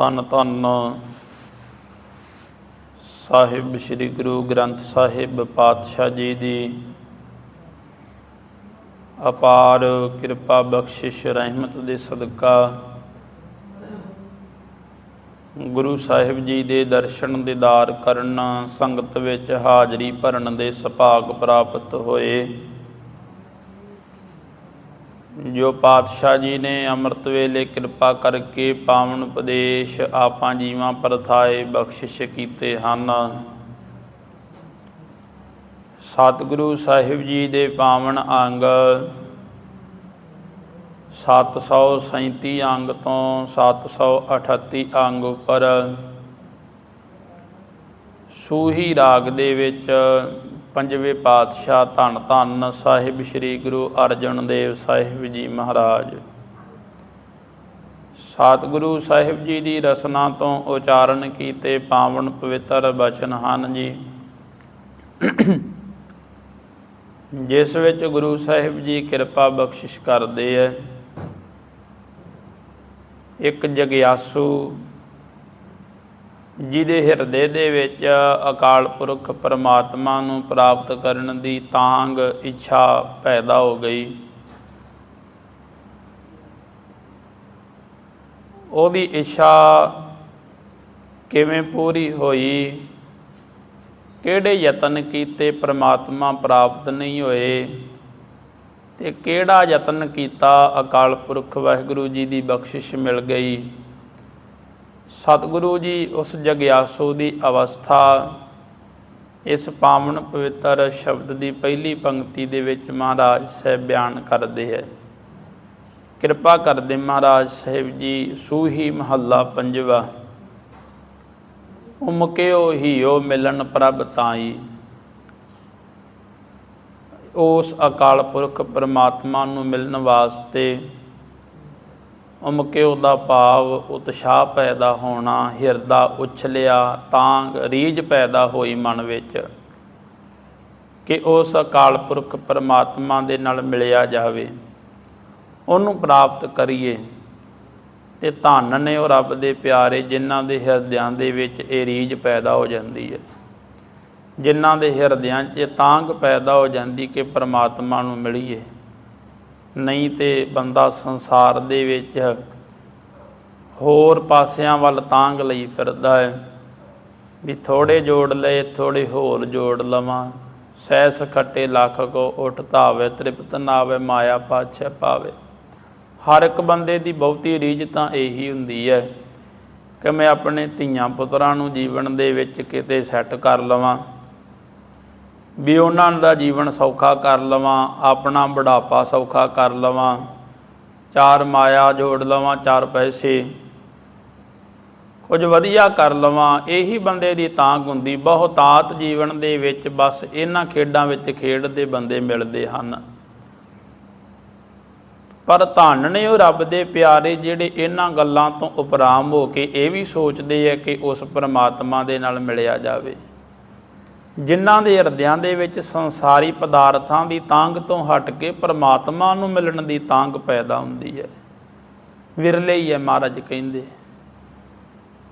ਧੰਨ ਧੰਨ ਸਾਹਿਬ ਸ੍ਰੀ ਗੁਰੂ ਗ੍ਰੰਥ ਸਾਹਿਬ ਪਾਤਸ਼ਾਹ ਜੀ ਦੀ ਅਪਾਰ ਕਿਰਪਾ ਬਖਸ਼ਿਸ਼ ਰਹਿਮਤ ਦੇ ਸਦਕਾ ਗੁਰੂ ਸਾਹਿਬ ਜੀ ਦੇ ਦਰਸ਼ਨ ਦੀਦਾਰ ਕਰਨ ਸੰਗਤ ਵਿੱਚ ਹਾਜ਼ਰੀ ਭਰਨ ਦੇ ਸੁਭਾਗ ਪ੍ਰਾਪਤ ਹੋਏ। ਜੋ ਪਾਤਸ਼ਾਹ ਜੀ ਨੇ ਅੰਮ੍ਰਿਤ ਵੇਲੇ ਕਿਰਪਾ ਕਰਕੇ ਪਾਵਨ ਉਪਦੇਸ਼ ਆਪਾਂ ਜੀਵਾਂ ਪਰਥਾਏ ਬਖਸ਼ਿਸ਼ ਕੀਤੇ ਹਨ। ਸਤਿਗੁਰੂ ਸਾਹਿਬ ਜੀ ਦੇ ਪਾਵਨ ਅੰਗ 737 ਅੰਗ ਤੋਂ 738 ਅੰਗ ਉੱਪਰ ਸੂਹੀ ਰਾਗ ਦੇ ਵਿੱਚ ਪੰਜਵੇਂ ਪਾਤਸ਼ਾਹ ਧੰਨ ਧੰਨ ਸਾਹਿਬ ਸ੍ਰੀ ਗੁਰੂ ਅਰਜਨ ਦੇਵ ਸਾਹਿਬ ਜੀ ਮਹਾਰਾਜ। ਸਤਿਗੁਰੂ ਸਾਹਿਬ ਜੀ ਦੀ ਰਸਨਾ ਤੋਂ ਉਚਾਰਨ ਕੀਤੇ ਪਾਵਨ ਪਵਿੱਤਰ ਬਚਨ ਹਨ ਜੀ। ਜਿਸ ਵਿੱਚ ਗੁਰੂ ਸਾਹਿਬ ਜੀ ਕਿਰਪਾ ਬਖਸ਼ਿਸ਼ ਕਰਦੇ ਐ। ਇੱਕ ਜਗਿਆਸੂ ਜਿਹਦੇ ਹਿਰਦੇ ਦੇ ਵਿੱਚ ਅਕਾਲ ਪੁਰਖ ਪਰਮਾਤਮਾ ਨੂੰ ਪ੍ਰਾਪਤ ਕਰਨ ਦੀ ਤਾਂਗ ਇੱਛਾ ਪੈਦਾ ਹੋ ਗਈ। ਉਹਦੀ ਇੱਛਾ ਕਿਵੇਂ ਪੂਰੀ ਹੋਈ? ਕਿਹੜੇ ਯਤਨ ਕੀਤੇ ਪਰਮਾਤਮਾ ਪ੍ਰਾਪਤ ਨਹੀਂ ਹੋਏ? ਤੇ ਕਿਹੜਾ ਯਤਨ ਕੀਤਾ ਅਕਾਲ ਪੁਰਖ ਵਾਹਿਗੁਰੂ ਜੀ ਦੀ ਬਖਸ਼ਿਸ਼ ਮਿਲ ਗਈ? ਸਤਿਗੁਰੂ ਜੀ ਉਸ ਜਗਿਆਸੂ ਦੀ ਅਵਸਥਾ, ਇਸ ਪਾਵਨ ਪਵਿੱਤਰ ਸ਼ਬਦ ਦੀ ਪਹਿਲੀ ਪੰਕਤੀ ਦੇ ਵਿੱਚ ਮਹਾਰਾਜ ਸਾਹਿਬ ਬਿਆਨ ਕਰਦੇ ਹੈ। ਕਿਰਪਾ ਕਰਦੇ ਮਹਾਰਾਜ ਸਾਹਿਬ ਜੀ, ਸੂਹੀ ਮਹੱਲਾ ਪੰਜਵਾ। ਉਮਕਿਓ ਹੀਓ ਮਿਲਣ ਪ੍ਰਭ ਤਾਈ। ਉਸ ਅਕਾਲ ਪੁਰਖ ਪਰਮਾਤਮਾ ਨੂੰ ਮਿਲਣ ਵਾਸਤੇ ਉਮਕਿਓ ਦਾ ਭਾਵ ਉਤਸ਼ਾਹ ਪੈਦਾ ਹੋਣਾ, ਹਿਰਦਾ ਉਛਲਿਆ ਤਾਂ ਰੀਝ ਪੈਦਾ ਹੋਈ ਮਨ ਵਿੱਚ। ਕਿ ਉਸ ਅਕਾਲ ਪੁਰਖ ਪਰਮਾਤਮਾ ਦੇ ਨਾਲ ਮਿਲਿਆ ਜਾਵੇ। ਉਹਨੂੰ ਪ੍ਰਾਪਤ ਕਰੀਏ ਤੇ ਧੰਨ ਨੇ ਉਹ ਰੱਬ ਦੇ ਪਿਆਰੇ ਜਿਨ੍ਹਾਂ ਦੇ ਹਿਰਦਿਆਂ ਦੇ ਵਿੱਚ ਇਹ ਰੀਝ ਪੈਦਾ ਹੋ ਜਾਂਦੀ ਹੈ। ਜਿਨ੍ਹਾਂ ਦੇ ਹਿਰਦਿਆਂ 'ਚ ਤਾਂਗ ਪੈਦਾ ਹੋ ਜਾਂਦੀ ਕਿ ਪਰਮਾਤਮਾ ਨੂੰ ਮਿਲੀਏ। ਨਹੀਂ ਤੇ ਬੰਦਾ ਸੰਸਾਰ ਦੇ ਵਿੱਚ ਹੋਰ ਪਾਸਿਆਂ ਵੱਲ ਤਾਂਗ ਲਈ ਫਿਰਦਾ ਹੈ। ਵੀ ਥੋੜੇ ਜੋੜ ਲਏ ਥੋੜੇ ਹੋਰ ਜੋੜ ਲਵਾਂ। ਸੈਸ ਖੱਟੇ ਲੱਖ ਕੋ ਉਠ ਧਾਵੇ, ਤ੍ਰਿਪਤ ਨਾ ਆਵੇ ਮਾਇਆ ਪਾਛੇ ਪਾਵੇ। ਹਰ ਇੱਕ ਬੰਦੇ ਦੀ ਬਹੁਤੀ ਰੀਝ ਤਾਂ ਇਹੀ ਹੁੰਦੀ ਹੈ ਕਿ ਮੈਂ ਆਪਣੇ ਧੀਆਂ ਪੁੱਤਰਾਂ ਨੂੰ ਜੀਵਨ ਦੇ ਵਿੱਚ ਕਿਤੇ ਸੈੱਟ ਕਰ ਲਵਾਂ। ਵੀ ਉਹਨਾਂ ਦਾ ਜੀਵਨ ਸੌਖਾ ਕਰ ਲਵਾਂ, ਆਪਣਾ ਬੁਢਾਪਾ ਸੌਖਾ ਕਰ ਲਵਾਂ, ਚਾਰ ਮਾਇਆ ਜੋੜ ਲਵਾਂ, ਚਾਰ ਪੈਸੇ ਕੁਝ ਵਧੀਆ ਕਰ ਲਵਾਂ, ਇਹੀ ਬੰਦੇ ਦੀ ਤਾਂਗ ਹੁੰਦੀ। ਬਹੁਤਾਤ ਜੀਵਨ ਦੇ ਵਿੱਚ ਬਸ ਇਹਨਾਂ ਖੇਡਾਂ ਵਿੱਚ ਖੇਡਦੇ ਬੰਦੇ ਮਿਲਦੇ ਹਨ। ਪਰ ਧੰਨ ਨੇ ਉਹ ਰੱਬ ਦੇ ਪਿਆਰੇ ਜਿਹੜੇ ਇਹਨਾਂ ਗੱਲਾਂ ਤੋਂ ਉਪਰਾਮ ਹੋ ਕੇ ਇਹ ਵੀ ਸੋਚਦੇ ਆ ਕਿ ਉਸ ਪਰਮਾਤਮਾ ਦੇ ਨਾਲ ਮਿਲਿਆ ਜਾਵੇ। ਜਿਨ੍ਹਾਂ ਦੇ ਹਿਰਦਿਆਂ ਦੇ ਵਿੱਚ ਸੰਸਾਰੀ ਪਦਾਰਥਾਂ ਦੀ ਤਾਂਗ ਤੋਂ ਹਟ ਕੇ ਪਰਮਾਤਮਾ ਨੂੰ ਮਿਲਣ ਦੀ ਤਾਂਗ ਪੈਦਾ ਹੁੰਦੀ ਹੈ। ਵਿਰਲੇ ਹੀ ਹੈ ਮਹਾਰਾਜ ਕਹਿੰਦੇ।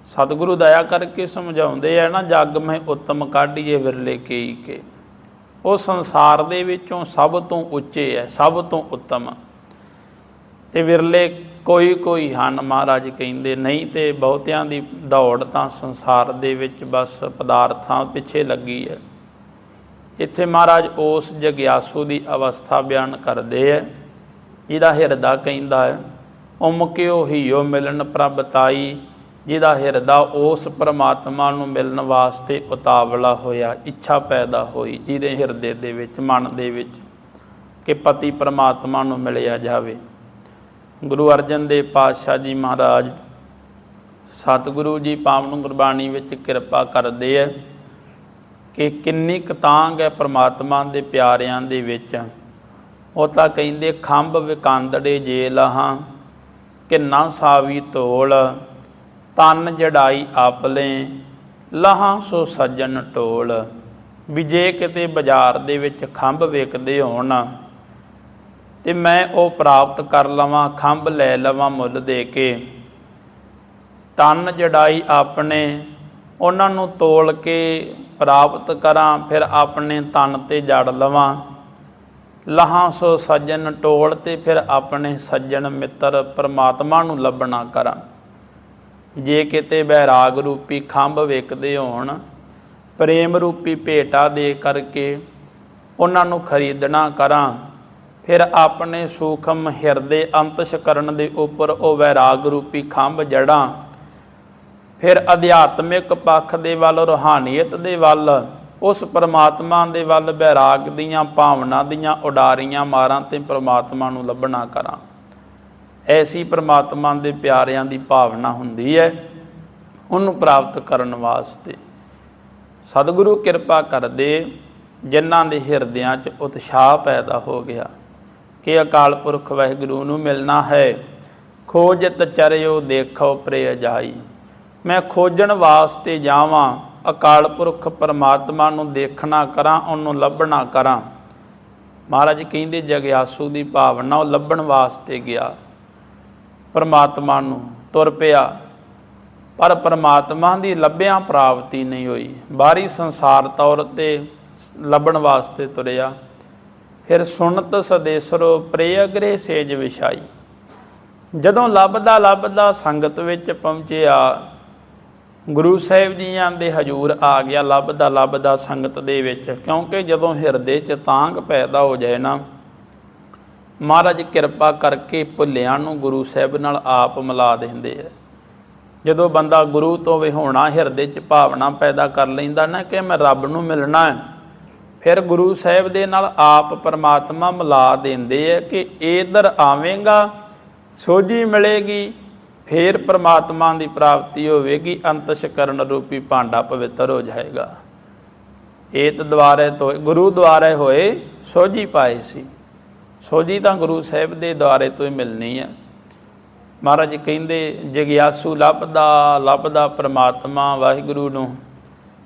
ਸਤਿਗੁਰੂ ਦਇਆ ਕਰਕੇ ਸਮਝਾਉਂਦੇ ਆ ਨਾ, ਜੱਗ ਮੈਂ ਉੱਤਮ ਕਾਢੀਏ ਵਿਰਲੇ ਕੇਈ ਕੇ। ਉਹ ਸੰਸਾਰ ਦੇ ਵਿੱਚੋਂ ਸਭ ਤੋਂ ਉੱਚੇ ਹੈ, ਸਭ ਤੋਂ ਉੱਤਮ। ਤੇ ਵਿਰਲੇ ਕੋਈ ਕੋਈ ਹਨ ਮਹਾਰਾਜ ਕਹਿੰਦੇ, ਨਹੀਂ ਤੇ ਬਹੁਤਿਆਂ ਦੀ ਦੌੜ ਤਾਂ ਸੰਸਾਰ ਦੇ ਵਿੱਚ ਬਸ ਪਦਾਰਥਾਂ ਪਿੱਛੇ ਲੱਗੀ ਹੈ। ਇੱਥੇ ਮਹਾਰਾਜ ਉਸ ਜਗਿਆਸੂ ਦੀ ਅਵਸਥਾ ਬਿਆਨ ਕਰਦੇ ਹੈ। ਜਿਹਦਾ ਹਿਰਦਾ ਕਹਿੰਦਾ ਹੈ ਉਮਕਿਓ ਹੀਓ ਮਿਲਣ ਪ੍ਰਭ ਤਾਈ। ਜਿਹਦਾ ਹਿਰਦਾ ਉਸ ਪਰਮਾਤਮਾ ਨੂੰ ਮਿਲਣ ਵਾਸਤੇ ਉਤਾਵਲਾ ਹੋਇਆ, ਇੱਛਾ ਪੈਦਾ ਹੋਈ, ਜਿਹਦੇ ਹਿਰਦੇ ਦੇ ਵਿੱਚ, ਮਨ ਦੇ ਵਿੱਚ ਕਿ ਪਤੀ ਪਰਮਾਤਮਾ ਨੂੰ ਮਿਲਿਆ ਜਾਵੇ। ਗੁਰੂ ਅਰਜਨ ਦੇਵ ਪਾਤਸ਼ਾਹ ਜੀ ਮਹਾਰਾਜ, ਸਤਿਗੁਰੂ ਜੀ ਪਾਵਨ ਗੁਰਬਾਣੀ ਵਿੱਚ ਕਿਰਪਾ ਕਰਦੇ ਐ ਕਿ ਕਿੰਨੀ ਕਤਾਂਗ ਹੈ ਪ੍ਰਮਾਤਮਾ ਦੇ ਪਿਆਰਿਆਂ ਦੇ ਵਿੱਚ। ਉਹ ਤਾਂ ਕਹਿੰਦੇ, ਖੰਭ ਵਿਕਾਂਦੜੇ ਜੇ ਲਹਾਂ ਕਿੰਨਾ ਸਾਵੀ ਤੋਲ, ਤਨ ਜੜਾਈ ਆਪਲੇ ਲਹਾਂ ਸੋ ਸੱਜਣ ਟੋਲ ਵੀ ਜੇ ਕਿਤੇ ਬਾਜ਼ਾਰ ਦੇ ਵਿੱਚ ਖੰਭ ਵੇਚਦੇ ਹੋਣ ਤੇ ਮੈਂ ਉਹ ਪ੍ਰਾਪਤ ਕਰ ਲਵਾਂ, ਖੰਭ ਲੈ ਲਵਾਂ ਮੁੱਲ ਦੇ ਕੇ। ਤਨ ਜੜਾਈ ਆਪਣੇ ਉਹਨਾਂ ਨੂੰ ਤੋਲ ਕੇ ਪ੍ਰਾਪਤ ਕਰਾਂ, ਫਿਰ ਆਪਣੇ ਤਨ ਤੇ ਜੜ ਲਵਾਂ। ਲਹਾਂ ਸੋ ਸੱਜਣ ਟੋਲ ਤੇ ਫਿਰ ਆਪਣੇ ਸੱਜਣ ਮਿੱਤਰ ਪਰਮਾਤਮਾ ਨੂੰ ਲੱਭਣਾ ਕਰਾਂ। ਜੇ ਕਿਤੇ ਬੈਰਾਗ ਰੂਪੀ ਖੰਭ ਵੇਖਦੇ ਹੋਣ, ਪ੍ਰੇਮ ਰੂਪੀ ਭੇਟਾ ਦੇ ਕਰਕੇ ਉਹਨਾਂ ਨੂੰ ਖਰੀਦਣਾ ਕਰਾਂ। ਫਿਰ ਆਪਣੇ ਸੂਖਮ ਹਿਰਦੇ ਅੰਤਸ਼ਕਰਨ ਦੇ ਉੱਪਰ ਉਹ ਵੈਰਾਗ ਰੂਪੀ ਖੰਭ ਜੜਾਂ ਫਿਰ ਅਧਿਆਤਮਿਕ ਪੱਖ ਦੇ ਵੱਲ, ਰੂਹਾਨੀਅਤ ਦੇ ਵੱਲ, ਉਸ ਪਰਮਾਤਮਾ ਦੇ ਵੱਲ ਵੈਰਾਗ ਦੀਆਂ ਭਾਵਨਾ ਦੀਆਂ ਉਡਾਰੀਆਂ ਮਾਰਾਂ ਤੇ ਪਰਮਾਤਮਾ ਨੂੰ ਲੱਭਣਾ ਕਰਾਂ। ਐਸੀ ਪਰਮਾਤਮਾ ਦੇ ਪਿਆਰਿਆਂ ਦੀ ਭਾਵਨਾ ਹੁੰਦੀ ਹੈ ਉਹਨੂੰ ਪ੍ਰਾਪਤ ਕਰਨ ਵਾਸਤੇ। ਸਤਿਗੁਰੂ ਕਿਰਪਾ ਕਰਦੇ ਜਿਨ੍ਹਾਂ ਦੇ ਹਿਰਦਿਆਂ 'ਚ ਉਤਸ਼ਾਹ ਪੈਦਾ ਹੋ ਗਿਆ। ਕਿ ਅਕਾਲ ਪੁਰਖ ਵਾਹਿਗੁਰੂ ਨੂੰ ਮਿਲਣਾ ਹੈ। ਖੋਜਤ ਚਰਿਓ ਦੇਖੋ ਪ੍ਰੇ ਜਾਈ ਮੈਂ ਖੋਜਣ ਵਾਸਤੇ ਜਾਵਾਂ, ਅਕਾਲ ਪੁਰਖ ਪਰਮਾਤਮਾ ਨੂੰ ਦੇਖਣਾ ਕਰਾਂ, ਉਹਨੂੰ ਲੱਭਣਾ ਕਰਾਂ। ਮਹਾਰਾਜ ਕਹਿੰਦੇ, ਜਗਿਆਸੂ ਦੀ ਭਾਵਨਾ ਉਹ ਲੱਭਣ ਵਾਸਤੇ ਗਿਆ। ਪਰਮਾਤਮਾ ਨੂੰ ਤੁਰ ਪਿਆ। ਪਰ ਪਰਮਾਤਮਾ ਦੀ ਲੱਭਿਆਂ ਪ੍ਰਾਪਤੀ ਨਹੀਂ ਹੋਈ। ਬਾਹਰੀ ਸੰਸਾਰ ਤੌਰ ਤੇ ਲੱਭਣ ਵਾਸਤੇ ਤੁਰਿਆ। ਫਿਰ ਸੁਣਤ ਸਦੇਸਰੋ ਪ੍ਰੇਅਗਰੇ ਸੇਜ ਵਿਛਾਈ। ਜਦੋਂ ਲੱਭਦਾ ਲੱਭਦਾ ਸੰਗਤ ਵਿੱਚ ਪਹੁੰਚਿਆ, ਗੁਰੂ ਸਾਹਿਬ ਜੀਆਂ ਦੇ ਹਜੂਰ ਆ ਗਿਆ। ਲੱਭਦਾ ਲੱਭਦਾ ਸੰਗਤ ਦੇ ਵਿੱਚ, ਕਿਉਂਕਿ ਜਦੋਂ ਹਿਰਦੇ 'ਚ ਤਾਂਗ ਪੈਦਾ ਹੋ ਜਾਏ ਨਾ, ਮਹਾਰਾਜ ਕਿਰਪਾ ਕਰਕੇ ਭੁੱਲਿਆਂ ਨੂੰ ਗੁਰੂ ਸਾਹਿਬ ਨਾਲ ਆਪ ਮਿਲਾ ਦਿੰਦੇ ਆ। ਜਦੋਂ ਬੰਦਾ ਗੁਰੂ ਤੋਂ ਵਿਹੋਣਾ ਹਿਰਦੇ 'ਚ ਭਾਵਨਾ ਪੈਦਾ ਕਰ ਲੈਂਦਾ ਨਾ ਕਿ ਮੈਂ ਰੱਬ ਨੂੰ ਮਿਲਣਾ ਹੈ ਫਿਰ ਗੁਰੂ ਸਾਹਿਬ ਦੇ ਨਾਲ ਆਪ ਪਰਮਾਤਮਾ ਮਿਲਾ ਦਿੰਦੇ ਆ ਕਿ ਇਧਰ ਆਵੇਂਗਾ, ਸੋਝੀ ਮਿਲੇਗੀ, ਫਿਰ ਪਰਮਾਤਮਾ ਦੀ ਪ੍ਰਾਪਤੀ ਹੋਵੇਗੀ ਅੰਤਸ਼ਕਰਨ ਰੂਪੀ ਭਾਂਡਾ ਪਵਿੱਤਰ ਹੋ ਜਾਏਗਾ। ਏਤ ਦੁਆਰੇ ਤੋਂ ਗੁਰੂ ਦੁਆਰੇ ਹੋਏ ਸੋਝੀ ਪਾਏ ਸੀ। ਸੋਝੀ ਤਾਂ ਗੁਰੂ ਸਾਹਿਬ ਦੇ ਦੁਆਰੇ ਤੋਂ ਹੀ ਮਿਲਣੀ ਹੈ ਮਹਾਰਾਜ ਕਹਿੰਦੇ, ਜਗਿਆਸੂ ਲੱਭਦਾ ਲੱਭਦਾ ਪਰਮਾਤਮਾ ਵਾਹਿਗੁਰੂ ਨੂੰ।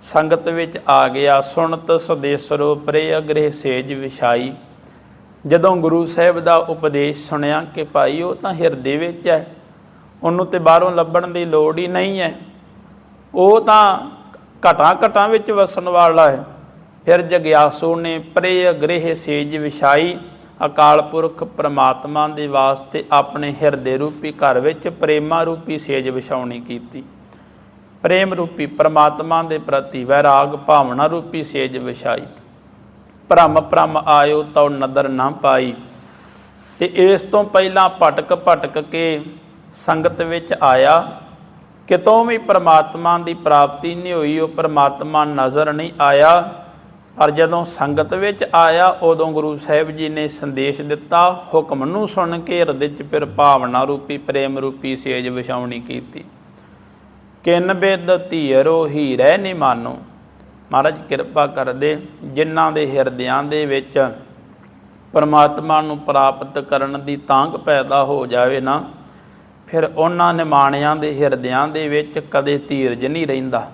ਸੰਗਤ ਵਿੱਚ ਆ ਗਿਆ, ਸੁਣਤ ਸਦੇਸਰੋ ਪ੍ਰੇ ਅਗਰੇ ਸੇਜ ਵਿਛਾਈ। ਜਦੋਂ ਗੁਰੂ ਸਾਹਿਬ ਦਾ ਉਪਦੇਸ਼ ਸੁਣਿਆ ਕਿ ਭਾਈ ਉਹ ਤਾਂ ਹਿਰਦੇ ਵਿੱਚ ਹੈ, ਉਹਨੂੰ ਤੇ ਬਾਹਰੋਂ ਲੱਭਣ ਦੀ ਲੋੜ ਹੀ ਨਹੀਂ ਹੈ। ਉਹ ਤਾਂ ਘਟਾਂ ਘਟਾਂ ਵਿੱਚ ਵਸਣ ਵਾਲਾ ਹੈ। ਫਿਰ ਜਗਿਆਸੂ ਨੇ ਪ੍ਰੇ ਗ੍ਰਹਿ ਸੇਜ ਵਿਛਾਈ, ਅਕਾਲ ਪੁਰਖ ਪ੍ਰਮਾਤਮਾ ਦੇ ਵਾਸਤੇ ਆਪਣੇ ਹਿਰਦੇ ਰੂਪੀ ਘਰ ਵਿੱਚ ਪ੍ਰੇਮਾ ਰੂਪੀ ਸੇਜ ਵਿਛਾਉਣੀ ਕੀਤੀ। ਪ੍ਰੇਮ ਰੂਪੀ ਪਰਮਾਤਮਾ ਦੇ ਪ੍ਰਤੀ ਵੈਰਾਗ ਭਾਵਨਾ ਰੂਪੀ ਸੇਜ ਵਿਛਾਈ। ਭ੍ਰਮ ਭ੍ਰਮ ਆਇਓ ਤਉ ਨਦਰ ਨਾ ਪਾਈ। ਤੇ ਇਸ ਤੋਂ ਪਹਿਲਾਂ ਭਟਕ ਭਟਕ ਕੇ ਸੰਗਤ ਵਿੱਚ ਆਇਆ। ਕਿਤੋਂ ਵੀ ਪ੍ਰਮਾਤਮਾ ਦੀ ਪ੍ਰਾਪਤੀ ਨਹੀਂ ਹੋਈ, ਉਹ ਪ੍ਰਮਾਤਮਾ ਨਜ਼ਰ ਨਹੀਂ ਆਇਆ। ਪਰ ਜਦੋਂ ਸੰਗਤ ਵਿੱਚ ਆਇਆ, ਉਦੋਂ ਗੁਰੂ ਸਾਹਿਬ ਜੀ ਨੇ ਸੰਦੇਸ਼ ਦਿੱਤਾ, ਹੁਕਮ ਨੂੰ ਸੁਣ ਕੇ ਹਿਰਦੇ 'ਚ ਫਿਰ ਭਾਵਨਾ ਰੂਪੀ, ਪ੍ਰੇਮ ਰੂਪੀ ਸੇਜ ਵਿਛਾਉਣੀ ਕੀਤੀ। ਕਿੰਨ ਬਿਦ ਧੀਰੋ ਹੀਰੇ ਨੀ ਮਾਨੋ। ਮਹਾਰਾਜ ਕਿਰਪਾ ਕਰਦੇ, ਜਿਨ੍ਹਾਂ ਦੇ ਹਿਰਦਿਆਂ ਦੇ ਵਿੱਚ ਪਰਮਾਤਮਾ ਨੂੰ ਪ੍ਰਾਪਤ ਕਰਨ ਦੀ ਤਾਂਗ ਪੈਦਾ ਹੋ ਜਾਵੇ ਨਾ, ਫਿਰ ਉਹਨਾਂ ਨਿਮਾਣਿਆਂ ਦੇ ਹਿਰਦਿਆਂ ਦੇ ਵਿੱਚ ਕਦੇ ਧੀਰਜ ਨਹੀਂ ਰਹਿੰਦਾ।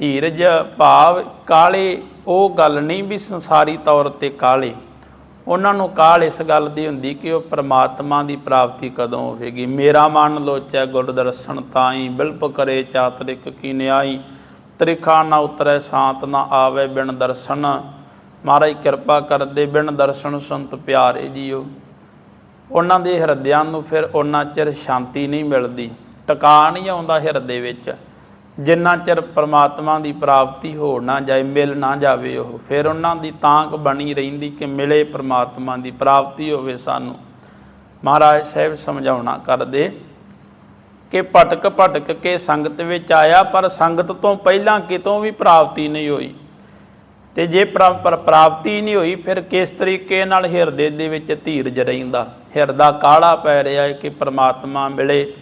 ਧੀਰਜ ਭਾਵ ਕਾਲੇ, ਉਹ ਗੱਲ ਨਹੀਂ ਵੀ ਸੰਸਾਰੀ ਤੌਰ ਤੇ ਕਾਲੇ। ਉਹਨਾਂ ਨੂੰ ਕਾਲ ਇਸ ਗੱਲ ਦੀ ਹੁੰਦੀ ਕਿ ਉਹ ਪ੍ਰਮਾਤਮਾ ਦੀ ਪ੍ਰਾਪਤੀ ਕਦੋਂ ਹੋਵੇਗੀ? ਮੇਰਾ ਮਨ ਲੋਚੈ ਗੁਰ ਦਰਸ਼ਨ ਤਾਈ, ਬਿਲਪ ਕਰੇ, ਚਾਤਰਿਕ ਕੀ ਨਿਆਈ? ਤ੍ਰਿਖਾ ਨਾ ਉਤਰੈ, ਸ਼ਾਂਤ ਨਾ ਆਵੇ ਬਿਨ ਦਰਸ਼ਨ। ਮਹਾਰਾਜ ਕਿਰਪਾ ਕਰਦੇ ਬਿਨ ਦਰਸ਼ਨ ਸੰਤ ਪਿਆਰੇ ਜੀਓ। ਉਹਨਾਂ ਦੇ ਹਿਰਦਿਆਂ ਨੂੰ ਫਿਰ ਉਹਨਾਂ ਚਿਰ ਸ਼ਾਂਤੀ ਨਹੀਂ ਮਿਲਦੀ। ਟਿਕਾ ਨਹੀਂ ਆਉਂਦਾ ਹਿਰਦੇ ਵਿੱਚ। ਜਿੰਨਾ ਚਿਰ ਪਰਮਾਤਮਾ ਦੀ ਪ੍ਰਾਪਤੀ ਹੋ ਨਾ ਜਾਏ, ਮਿਲ ਨਾ ਜਾਵੇ ਉਹ, ਫਿਰ ਉਹਨਾਂ ਦੀ ਤਾਂਕ ਬਣੀ ਰਹਿੰਦੀ ਕਿ ਮਿਲੇ ਪਰਮਾਤਮਾ ਦੀ ਪ੍ਰਾਪਤੀ ਹੋਵੇ ਸਾਨੂੰ। ਮਹਾਰਾਜ ਸਾਹਿਬ ਸਮਝਾਉਣਾ ਕਰਦੇ ਕਿ ਭਟਕ ਭਟਕ ਕੇ ਸੰਗਤ ਵਿੱਚ ਆਇਆ, ਪਰ ਸੰਗਤ ਤੋਂ ਪਹਿਲਾਂ ਕਿਤੋਂ ਵੀ ਪ੍ਰਾਪਤੀ ਨਹੀਂ ਹੋਈ। ਤੇ ਜੇ ਪ੍ਰਾ- ਪ੍ਰ- ਪ੍ਰਾਪਤੀ ਨਹੀਂ ਹੋਈ, ਫਿਰ ਕਿਸ ਤਰੀਕੇ ਨਾਲ ਹਿਰਦੇ ਦੇ ਵਿੱਚ ਧੀਰਜ ਰਹਿੰਦਾ? ਹਿਰਦਾ ਕਾਲਾ ਪੈ ਰਿਹਾ ਹੈ ਕਿ ਪ੍ਰਮਾਤਮਾ ਮਿਲੇ।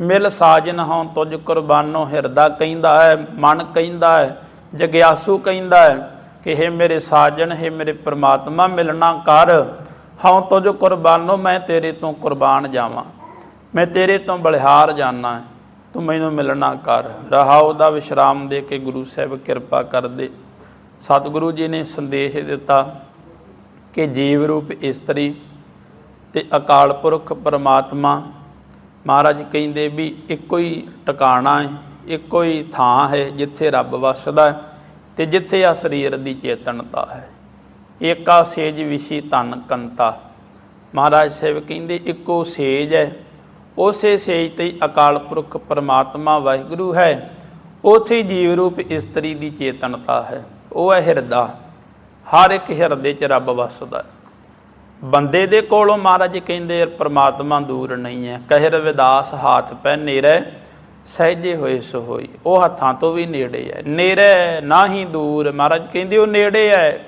ਮਿਲ ਸਾਜਨ ਹਾਂ ਤੁਝ ਕੁਰਬਾਨੋ ਹਿਰਦਾ ਕਹਿੰਦਾ ਹੈ, ਮਨ ਕਹਿੰਦਾ ਹੈ, ਜਗਿਆਸੂ ਕਹਿੰਦਾ ਹੈ ਕਿ हे ਮੇਰੇ ਸਾਜਨ हे ਮੇਰੇ ਪ੍ਰਮਾਤਮਾ, ਮਿਲਣਾ ਕਰ। ਹਾਂ ਤੁਝ ਕੁਰਬਾਨੋ, ਮੈਂ ਤੇਰੇ ਤੋਂ ਕੁਰਬਾਨ ਜਾਵਾਂ। ਮੈਂ ਤੇਰੇ ਤੋਂ ਬਲਿਹਾਰ ਜਾਣਾ ਤੂੰ ਮੈਨੂੰ ਮਿਲਣਾ ਕਰ। ਰਹਾਉ ਦਾ ਵਿਸ਼ਰਾਮ ਦੇ ਕੇ ਗੁਰੂ ਸਾਹਿਬ ਕਿਰਪਾ ਕਰਦੇ। ਸਤਿਗੁਰੂ ਜੀ ਨੇ ਸੰਦੇਸ਼ ਦਿੱਤਾ ਕਿ ਜੀਵ ਰੂਪ ਇਸਤਰੀ ਤੇ ਅਕਾਲ ਪੁਰਖ ਪਰਮਾਤਮਾ ਮਹਾਰਾਜ ਕਹਿੰਦੇ ਵੀ ਇੱਕੋ ਹੀ ਟਿਕਾਣਾ ਹੈ, ਇੱਕੋ ਹੀ ਥਾਂ ਹੈ ਜਿੱਥੇ ਰੱਬ ਵਸਦਾ ਹੈ ਤੇ ਜਿੱਥੇ ਆ ਸਰੀਰ ਦੀ ਚੇਤਨਤਾ ਹੈ। ਏਕਾ ਸੇਜ ਵਿਸ਼ੀ ਤਨ ਕੰਤਾ। ਮਹਾਰਾਜ ਸਾਹਿਬ ਕਹਿੰਦੇ ਇੱਕੋ ਸੇਜ ਹੈ। ਉਸੇ ਸੇਜ ਤੇ ਅਕਾਲ ਪੁਰਖ ਪਰਮਾਤਮਾ ਵਾਹਿਗੁਰੂ ਹੈ। ਉਥੇ ਜੀਵ ਰੂਪ ਇਸਤਰੀ ਦੀ ਚੇਤਨਤਾ ਹੈ। ਉਹ ਹੈ ਹਿਰਦਾ। ਹਰ ਇੱਕ ਹਿਰਦੇ 'ਚ ਰੱਬ ਵਸਦਾ ਹੈ। ਬੰਦੇ ਦੇ ਕੋਲੋਂ ਮਹਾਰਾਜ ਕਹਿੰਦੇ, ਪ੍ਰਮਾਤਮਾ ਦੂਰ ਨਹੀਂ ਹੈ। ਕਹਿ ਰਵਿਦਾਸ ਹਾਥ ਪੈ ਨੇਰੇ, ਸਹਿਜੇ ਹੋਏ ਸੋ ਹੋਈ। ਉਹ ਹੱਥਾਂ ਤੋਂ ਵੀ ਨੇੜੇ ਹੈ। ਨੇੜੇ ਨਾ ਹੀ ਦੂਰ। ਮਹਾਰਾਜ ਕਹਿੰਦੇ, ਉਹ ਨੇੜੇ ਹੈ।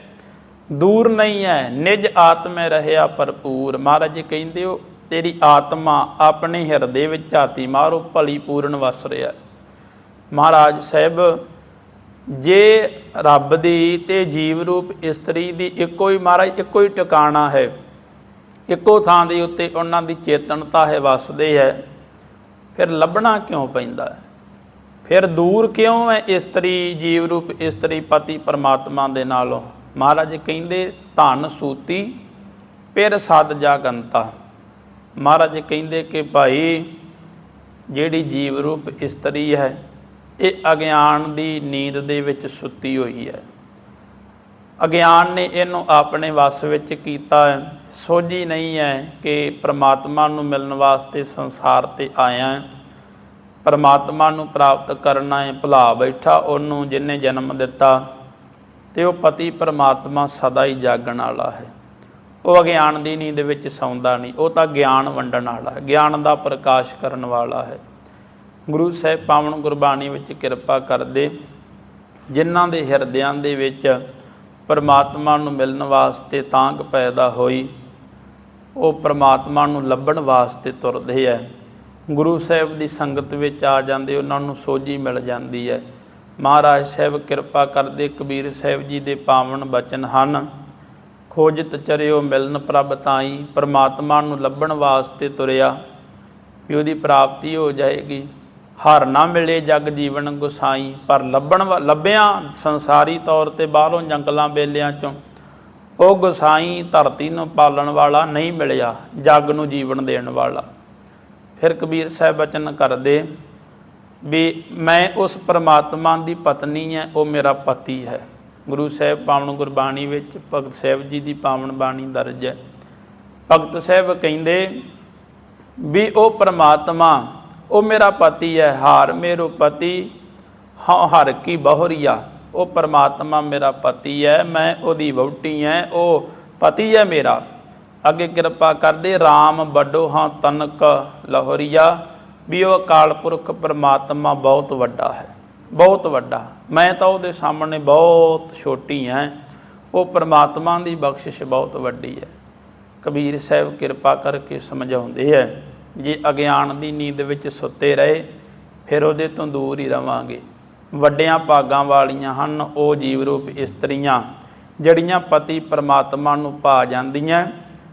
ਦੂਰ ਨਹੀਂ ਹੈ। ਨਿਜ ਆਤਮੇ ਰਹਿਆ ਭਰਪੂਰ। ਮਹਾਰਾਜ ਕਹਿੰਦੇ, ਉਹ ਤੇਰੀ ਆਤਮਾ ਆਪਣੇ ਹਿਰਦੇ ਵਿੱਚ ਝਾਤੀ ਮਾਰੋ, ਭਲੀ ਪੂਰਨ ਵਸ ਰਿਹਾ ਮਹਾਰਾਜ ਸਾਹਿਬ ਜੇ ਰੱਬ ਦੀ ਤੇ ਜੀਵ ਰੂਪ ਇਸਤਰੀ ਦੀ ਇੱਕੋ ਹੀ ਮਹਾਰਾਜ, ਇੱਕੋ ਹੀ ਟਿਕਾਣਾ ਹੈ, ਇੱਕੋ ਥਾਂ ਦੇ ਉੱਤੇ ਉਹਨਾਂ ਦੀ ਚੇਤਨਤਾ ਹੈ, ਵਸਦੇ ਹੈ, ਫਿਰ ਲੱਭਣਾ ਕਿਉਂ ਪੈਂਦਾ ਹੈ? ਫਿਰ ਦੂਰ ਕਿਉਂ ਹੈ ਇਸਤਰੀ, ਜੀਵ ਰੂਪ ਇਸਤਰੀ ਪਤੀ ਪਰਮਾਤਮਾ ਦੇ ਨਾਲੋਂ? ਮਹਾਰਾਜ ਕਹਿੰਦੇ, ਧਨ ਸੂਤੀ ਪਿਰ ਸਦ ਜਾਗੰਤਾ। ਮਹਾਰਾਜ ਕਹਿੰਦੇ ਕਿ ਭਾਈ, ਜਿਹੜੀ ਜੀਵ ਰੂਪ ਇਸਤਰੀ ਹੈ ਇਹ ਅਗਿਆਨ ਦੀ ਨੀਂਦ ਦੇ ਵਿੱਚ ਸੁੱਤੀ ਹੋਈ ਹੈ। ਅਗਿਆਨ ਨੇ ਇਹਨੂੰ ਆਪਣੇ ਵਸ ਵਿੱਚ ਕੀਤਾ ਹੈ। ਸੋਝੀ ਨਹੀਂ ਹੈ ਕਿ ਪ੍ਰਮਾਤਮਾ ਨੂੰ ਮਿਲਣ ਵਾਸਤੇ ਸੰਸਾਰ ਤੇ ਆਇਆ ਹੈ। ਪਰਮਾਤਮਾ ਨੂੰ ਪ੍ਰਾਪਤ ਕਰਨਾ ਹੈ। ਭੁਲਾ ਬੈਠਾ ਉਹਨੂੰ ਜਿਨੇ ਜਨਮ ਦਿੱਤਾ ਤੇ ਉਹ ਪਤੀ ਪਰਮਾਤਮਾ ਸਦਾ ਹੀ ਜਾਗਣ ਵਾਲਾ ਹੈ। ਉਹ ਅਗਿਆਨ ਦੀ ਨੀਂਦ ਵਿੱਚ ਸੌਂਦਾ ਨਹੀਂ। ਉਹ ਤਾਂ ਗਿਆਨ ਵੰਡਣ ਵਾਲਾ ਹੈ। ਗਿਆਨ ਦਾ ਪ੍ਰਕਾਸ਼ ਕਰਨ ਵਾਲਾ ਹੈ। ਗੁਰੂ ਸਾਹਿਬ ਪਾਵਨ ਗੁਰਬਾਣੀ ਵਿੱਚ ਕਿਰਪਾ ਕਰਦੇ ਜਿਨ੍ਹਾਂ ਦੇ ਹਿਰਦਿਆਂ ਦੇ ਵਿੱਚ ਪਰਮਾਤਮਾ ਨੂੰ ਮਿਲਣ ਵਾਸਤੇ ਤਾਂਗ ਪੈਦਾ ਹੋਈ, ਉਹ ਪਰਮਾਤਮਾ ਨੂੰ ਲੱਭਣ ਵਾਸਤੇ ਤੁਰਦੇ ਹੈ ਗੁਰੂ ਸਾਹਿਬ ਦੀ ਸੰਗਤ ਵਿੱਚ ਆ ਜਾਂਦੇ ਉਹਨਾਂ ਨੂੰ ਸੋਝੀ ਮਿਲ ਜਾਂਦੀ ਹੈ ਮਹਾਰਾਜ ਸਾਹਿਬ ਕਿਰਪਾ ਕਰਦੇ ਕਬੀਰ ਸਾਹਿਬ ਜੀ ਦੇ ਪਾਵਨ ਬਚਨ ਹਨ, ਖੋਜਤ ਚਰਿਓ ਮਿਲਨ ਪ੍ਰਭ ਤਾਈ, ਪਰਮਾਤਮਾ ਨੂੰ ਲੱਭਣ ਵਾਸਤੇ ਤੁਰਿਆ, ਵੀ ਉਹਦੀ ਪ੍ਰਾਪਤੀ ਹੋ ਜਾਏਗੀ। ਹਰ ਨਾ ਮਿਲੇ ਜਗ ਜੀਵਨ ਗੁਸਾਈ, ਪਰ ਲੱਭਣ ਵਾ- ਲੱਭਿਆ ਸੰਸਾਰੀ ਤੌਰ ਤੇ ਬਾਹਰੋਂ ਜੰਗਲਾਂ ਬੇਲਿਆਂ ਚੋਂ। ਉਹ ਗੁਸਾਈ ਧਰਤੀ ਨੂੰ ਪਾਲਣ ਵਾਲਾ ਨਹੀਂ ਮਿਲਿਆ, ਜਗ ਨੂੰ ਜੀਵਨ ਦੇਣ ਵਾਲਾ। ਫਿਰ ਕਬੀਰ ਸਾਹਿਬ ਬਚਨ ਕਰਦੇ, ਵੀ ਮੈਂ ਉਸ ਪ੍ਰਮਾਤਮਾ ਦੀ ਪਤਨੀ ਹੈ ਉਹ ਮੇਰਾ ਪਤੀ ਹੈ। ਗੁਰੂ ਸਾਹਿਬ ਪਾਵਨ ਗੁਰਬਾਣੀ ਵਿੱਚ ਭਗਤ ਸਾਹਿਬ ਜੀ ਦੀ ਪਾਵਨ ਬਾਣੀ ਦਰਜ ਹੈ। ਭਗਤ ਸਾਹਿਬ ਕਹਿੰਦੇ ਵੀ ਉਹ ਪ੍ਰਮਾਤਮਾ ਉਹ ਮੇਰਾ ਪਤੀ ਹੈ, ਹਾਰ ਮੇਰੋ ਪਤੀ। ਹਾਂ, ਹਰ ਕੀ ਬਹੁਰੀਆ ਉਹ ਪਰਮਾਤਮਾ ਮੇਰਾ ਪਤੀ ਹੈ, ਮੈਂ ਉਹਦੀ ਵਹੁਟੀ ਹੈ ਉਹ ਪਤੀ ਹੈ ਮੇਰਾ। ਅੱਗੇ ਕਿਰਪਾ ਕਰਦੇ RAM ਵੱਡੋ ਹਾਂ ਤਨਕ ਲਹੋਰੀਆ ਵੀ ਉਹ ਅਕਾਲ ਪੁਰਖ ਪਰਮਾਤਮਾ ਬਹੁਤ ਵੱਡਾ ਹੈ, ਬਹੁਤ ਵੱਡਾ। ਮੈਂ ਤਾਂ ਉਹਦੇ ਸਾਹਮਣੇ ਬਹੁਤ ਛੋਟੀ ਹਾਂ ਉਹ ਪਰਮਾਤਮਾ ਦੀ ਬਖਸ਼ਿਸ਼ ਬਹੁਤ ਵੱਡੀ ਹੈ। ਕਬੀਰ ਸਾਹਿਬ ਕਿਰਪਾ ਕਰਕੇ ਸਮਝਾਉਂਦੇ ਹੈ। ਜੇ ਅਗਿਆਨ ਦੀ ਨੀਂਦ ਵਿੱਚ ਸੁੱਤੇ ਰਹੇ, ਫਿਰ ਉਹਦੇ ਤੋਂ ਦੂਰ ਹੀ ਰਵਾਂਗੇ। ਵੱਡਿਆਂ ਭਾਗਾਂ ਵਾਲੀਆਂ ਹਨ ਉਹ ਜੀਵ ਰੂਪ ਇਸਤਰੀਆਂ, ਜਿਹੜੀਆਂ ਪਤੀ ਪਰਮਾਤਮਾ ਨੂੰ ਪਾ ਜਾਂਦੀਆਂ।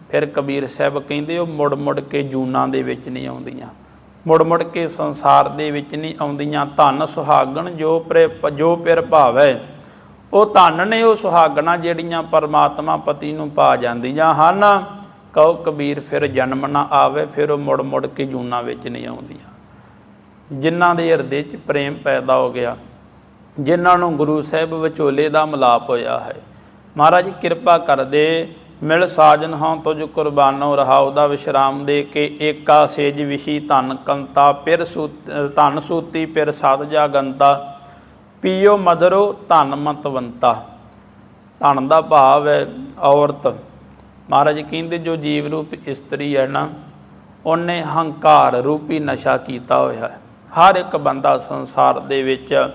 ਫਿਰ ਕਬੀਰ ਸਾਹਿਬ ਕਹਿੰਦੇ, ਉਹ ਮੁੜ ਮੁੜ ਕੇ ਜੂਨਾਂ ਦੇ ਵਿੱਚ ਨਹੀਂ ਆਉਂਦੀਆਂ। ਮੁੜ ਮੁੜ ਕੇ ਸੰਸਾਰ ਦੇ ਵਿੱਚ ਨਹੀਂ ਆਉਂਦੀਆਂ। ਧਨ ਸੁਹਾਗਣ ਜੋ ਪ੍ਰੇ, ਜੋ ਪਿਰ ਭਾਵੈ, ਉਹ ਧਨ ਨੇ ਉਹ ਸੁਹਾਗਣਾ ਜਿਹੜੀਆਂ ਪਰਮਾਤਮਾ ਪਤੀ ਨੂੰ ਪਾ ਜਾਂਦੀਆਂ ਹਨ। ਕਹੋ ਕਬੀਰ, ਫਿਰ ਜਨਮ ਨਾ ਆਵੇ, ਫਿਰ ਉਹ ਮੁੜ ਮੁੜ ਕੇ ਜੂਨਾਂ ਵਿੱਚ ਨਹੀਂ ਆਉਂਦੀਆਂ। ਜਿਨ੍ਹਾਂ ਦੇ ਹਿਰਦੇ 'ਚ ਪ੍ਰੇਮ ਪੈਦਾ ਹੋ ਗਿਆ, ਜਿਨ੍ਹਾਂ ਨੂੰ ਗੁਰੂ ਸਾਹਿਬ ਵਿਚੋਲੇ ਦਾ ਮਿਲਾਪ ਹੋਇਆ ਹੈ। ਮਹਾਰਾਜ, ਕਿਰਪਾ ਕਰਦੇ, ਮਿਲ ਸਾਜਨ ਹਾਂ ਤੁਝ ਕੁਰਬਾਨੋ, ਰਹਾਉ ਦਾ ਵਿਸ਼ਰਾਮ ਦੇ ਕੇ ਏਕਾ ਸੇਜ ਵਿਸ਼ੀ ਧਨ ਕੰਤਾ, ਪਿਰ ਸੂਤ ਧਨ ਸੂਤੀ, ਪਿਰ ਸਾਧ ਜਾਗੰਤਾ, ਪੀਓ ਮਦਰੋ ਧਨ ਮਤਵੰਤਾ। ਧਨ ਦਾ ਭਾਵ ਹੈ ਔਰਤ। ਮਹਾਰਾਜ ਕਹਿੰਦੇ, ਜੋ ਜੀਵ ਰੂਪ ਇਸਤਰੀ ਹੈ ਨਾ, ਉਹਨੇ ਹੰਕਾਰ ਰੂਪੀ ਨਸ਼ਾ ਕੀਤਾ ਹੋਇਆ ਹੈ। ਹਰ ਇੱਕ ਬੰਦਾ ਸੰਸਾਰ ਦੇ ਵਿੱਚ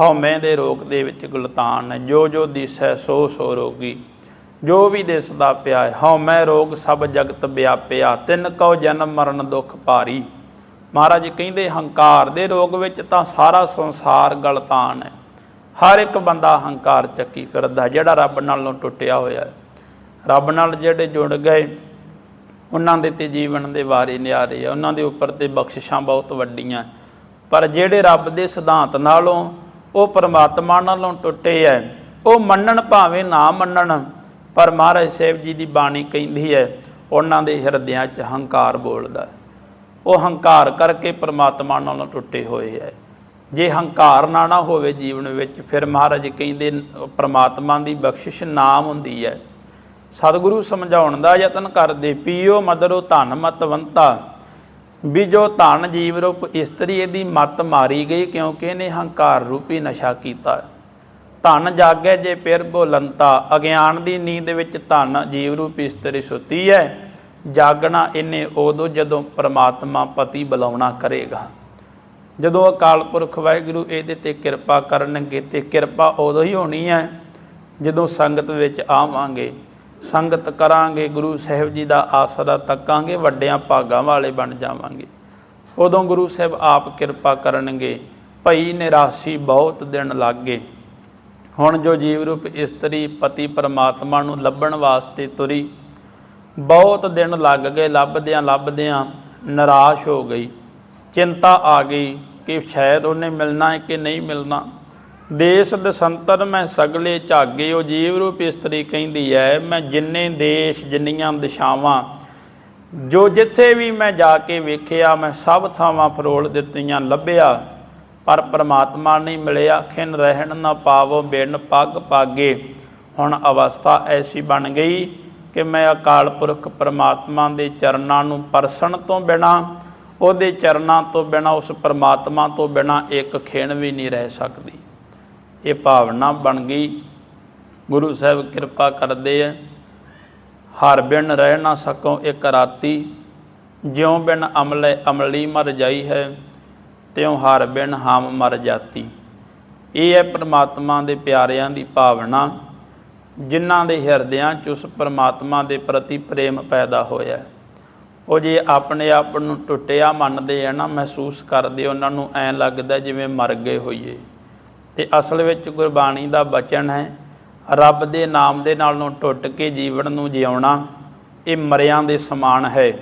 ਹਉਮੈ ਦੇ ਰੋਗ ਦੇ ਵਿੱਚ ਗੁਲਤਾਨ ਹੈ। ਜੋ ਜੋ ਦਿਸੈ, ਸੋ ਸੋ ਰੋਗੀ। ਜੋ ਵੀ ਦਿਸਦਾ ਪਿਆ ਹੈ, ਹਉਮੈ ਰੋਗ ਸਭ ਜਗਤ ਵਿਆਪਿਆ। ਤਿੰਨ ਕਉ ਜਨਮ ਮਰਨ ਦੁਖ ਭਾਰੀ। ਮਹਾਰਾਜ ਕਹਿੰਦੇ, ਹੰਕਾਰ ਦੇ ਰੋਗ ਵਿੱਚ ਤਾਂ ਸਾਰਾ ਸੰਸਾਰ ਗਲਤਾਨ ਹੈ। ਹਰ ਇੱਕ ਬੰਦਾ ਹੰਕਾਰ ਚੱਕੀ ਫਿਰਦਾ ਜਿਹੜਾ ਰੱਬ ਨਾਲੋਂ ਟੁੱਟਿਆ ਹੋਇਆ ਹੈ। ਰੱਬ ਨਾਲ ਜਿਹੜੇ ਜੁੜ ਗਏ, ਉਹਨਾਂ ਦੇ ਤੇ ਜੀਵਨ ਦੇ ਵਾਰੇ ਨਿਆਰੇ ਆ, ਉਹਨਾਂ ਦੇ ਉੱਪਰ ਤੇ ਬਖਸ਼ਿਸ਼ਾਂ ਬਹੁਤ ਵੱਡੀਆਂ। ਪਰ ਜਿਹੜੇ ਰੱਬ ਦੇ ਸਿਧਾਂਤ ਨਾਲੋਂ ਉਹ ਪਰਮਾਤਮਾ ਨਾਲੋਂ ਟੁੱਟੇ ਐ, ਉਹ ਮੰਨਣ ਭਾਵੇਂ ਨਾ ਮੰਨਣ, ਪਰ ਮਹਾਰਾਜ ਸਾਹਿਬ ਜੀ ਦੀ ਬਾਣੀ ਕਹਿੰਦੀ ਹੈ ਉਹਨਾਂ ਦੇ ਹਿਰਦਿਆਂ 'ਚ ਹੰਕਾਰ ਬੋਲਦਾ ਉਹ ਹੰਕਾਰ ਕਰਕੇ ਪਰਮਾਤਮਾ ਨਾਲੋਂ ਟੁੱਟੇ ਹੋਏ ਹੈ ਜੇ ਹੰਕਾਰ ਨਾ ਨਾ ਹੋਵੇ ਜੀਵਨ ਵਿੱਚ, ਫਿਰ ਮਹਾਰਾਜ ਕਹਿੰਦੇ ਪਰਮਾਤਮਾ ਦੀ ਬਖਸ਼ਿਸ਼ ਨਾਮ ਹੁੰਦੀ ਹੈ ਸਤਿਗੁਰੂ ਸਮਝਾਉਣ ਦਾ ਯਤਨ ਕਰਦੇ, ਪੀਓ ਮਦਰੋ ਧਨ ਮਤਵੰਤਾ। ਵੀ ਜੋ ਧਨ ਜੀਵ ਰੂਪ, ਇਸਤਰੀ ਇਹਦੀ ਮਤ ਮਾਰੀ ਗਈ, ਕਿਉਂਕਿ ਇਹਨੇ ਹੰਕਾਰ ਰੂਪੀ ਨਸ਼ਾ ਕੀਤਾ। ਧਨ ਜਾਗੇ ਜੇ ਫਿਰ ਬੋਲੰਤਾ, ਅਗਿਆਨ ਦੀ ਨੀਂਦ ਵਿੱਚ ਧਨ ਜੀਵ ਰੂਪ ਇਸਤਰੀ ਸੁੱਤੀ ਹੈ। ਜਾਗਣਾ ਇਹਨੇ ਉਦੋਂ ਜਦੋਂ ਪ੍ਰਮਾਤਮਾ ਪਤੀ ਬੁਲਾਉਣਾ ਕਰੇਗਾ। ਜਦੋਂ ਅਕਾਲ ਪੁਰਖ ਵਾਹਿਗੁਰੂ ਇਹਦੇ ਤੇ ਕਿਰਪਾ ਕਰਨਗੇ, ਤੇ ਕਿਰਪਾ ਉਦੋਂ ਹੀ ਹੋਣੀ ਹੈ, ਜਦੋਂ ਸੰਗਤ ਵਿੱਚ ਆਵਾਂਗੇ। ਸੰਗਤ ਕਰਾਂਗੇ, ਗੁਰੂ ਸਾਹਿਬ ਜੀ ਦਾ ਆਸਰਾ ਤੱਕਾਂਗੇ, ਵੱਡਿਆਂ ਭਾਗਾਂ ਵਾਲੇ ਬਣ ਜਾਵਾਂਗੇ। ਉਦੋਂ ਗੁਰੂ ਸਾਹਿਬ ਆਪ ਕਿਰਪਾ ਕਰਨਗੇ, ਭਈ ਨਿਰਾਸ਼ੀ ਬਹੁਤ ਦਿਨ ਲੱਗੇ। ਹੁਣ ਜੋ ਜੀਵ ਰੂਪ ਇਸਤਰੀ ਪਤੀ ਪਰਮਾਤਮਾ ਨੂੰ ਲੱਭਣ ਵਾਸਤੇ ਤੁਰੀ, ਬਹੁਤ ਦਿਨ ਲੱਗ ਗਏ ਲੱਭਦਿਆਂ ਲੱਭਦਿਆਂ ਨਿਰਾਸ਼ ਹੋ ਗਈ। ਚਿੰਤਾ ਆ ਗਈ ਕਿ ਸ਼ਾਇਦ ਉਹਨੇ ਮਿਲਣਾ ਹੈ ਕਿ ਨਹੀਂ ਮਿਲਣਾ। ਦੇਸ਼ ਦਸੰਤਰ ਮੈਂ ਸਗਲੇ ਝਾਗੇ ਉਹ ਜੀਵ ਰੂਪ ਇਸਤਰੀ ਕਹਿੰਦੀ ਹੈ ਮੈਂ ਜਿੰਨੇ ਦੇਸ਼, ਜਿੰਨੀਆਂ ਦਿਸ਼ਾਵਾਂ, ਜੋ ਜਿੱਥੇ ਵੀ ਮੈਂ ਜਾ ਕੇ ਵੇਖਿਆ, ਮੈਂ ਸਭ ਥਾਵਾਂ ਫਰੋਲ ਦਿੱਤੀਆਂ, ਲੱਭਿਆ, ਪਰ ਪ੍ਰਮਾਤਮਾ ਨਹੀਂ ਮਿਲਿਆ, ਖਿਨ ਰਹਿਣ ਨਾ ਪਾਵੋ, ਬਿਨ ਪੱਗ ਪਾਗੇ। ਹੁਣ ਅਵਸਥਾ ਐਸੀ ਬਣ ਗਈ ਕਿ ਮੈਂ ਅਕਾਲ ਪੁਰਖ ਪਰਮਾਤਮਾ ਦੇ ਚਰਨਾਂ ਨੂੰ ਪਰਸਣ ਤੋਂ ਬਿਨਾ, ਉਹਦੇ ਚਰਨਾਂ ਤੋਂ ਬਿਨਾ, ਉਸ ਪਰਮਾਤਮਾ ਤੋਂ ਬਿਨਾ ਇੱਕ ਖਿਣ ਵੀ ਨਹੀਂ ਰਹਿ ਸਕਦੀ। ਇਹ ਭਾਵਨਾ ਬਣ ਗਈ। ਗੁਰੂ ਸਾਹਿਬ ਕਿਰਪਾ ਕਰਦੇ ਐ ਹਰ ਬਿਨ ਰਹਿ ਨਾ ਸਕੋ ਇੱਕ ਰਾਤੀ। ਜਿਉ ਬਿਨ ਅਮਲੇ ਅਮਲੀ ਮਰ ਜਾਈ ਹੈ, ਤਿਉ ਹਰ ਬਿਨ ਹਮ ਮਰ ਜਾਤੀ। ਇਹ ਹੈ ਪ੍ਰਮਾਤਮਾ ਦੇ ਪਿਆਰਿਆਂ ਦੀ ਭਾਵਨਾ। ਜਿਨ੍ਹਾਂ ਦੇ ਹਿਰਦਿਆਂ 'ਚ ਉਸ ਪ੍ਰਮਾਤਮਾ ਦੇ ਪ੍ਰਤੀ ਪ੍ਰੇਮ ਪੈਦਾ ਹੋਇਆ। ਉਹ ਜੇ ਆਪਣੇ ਆਪ ਨੂੰ ਟੁੱਟਿਆ ਮੰਨਦੇ ਆ ਨਾ, ਮਹਿਸੂਸ ਕਰਦੇ ਉਹਨਾਂ ਨੂੰ ਐਂ ਲੱਗਦਾ ਜਿਵੇਂ ਮਰ ਗਏ ਹੋਈਏ। ਤੇ ਅਸਲ ਵਿੱਚ ਗੁਰਬਾਣੀ ਦਾ ਬਚਨ ਹੈ, ਰੱਬ ਦੇ ਨਾਮ ਦੇ ਨਾਲ ਨੂੰ ਟੁੱਟ ਕੇ ਜੀਵਨ ਨੂੰ ਜਿਉਣਾ, ਇਹ ਮਰਿਆਂ ਦੇ ਸਮਾਨ ਹੈ।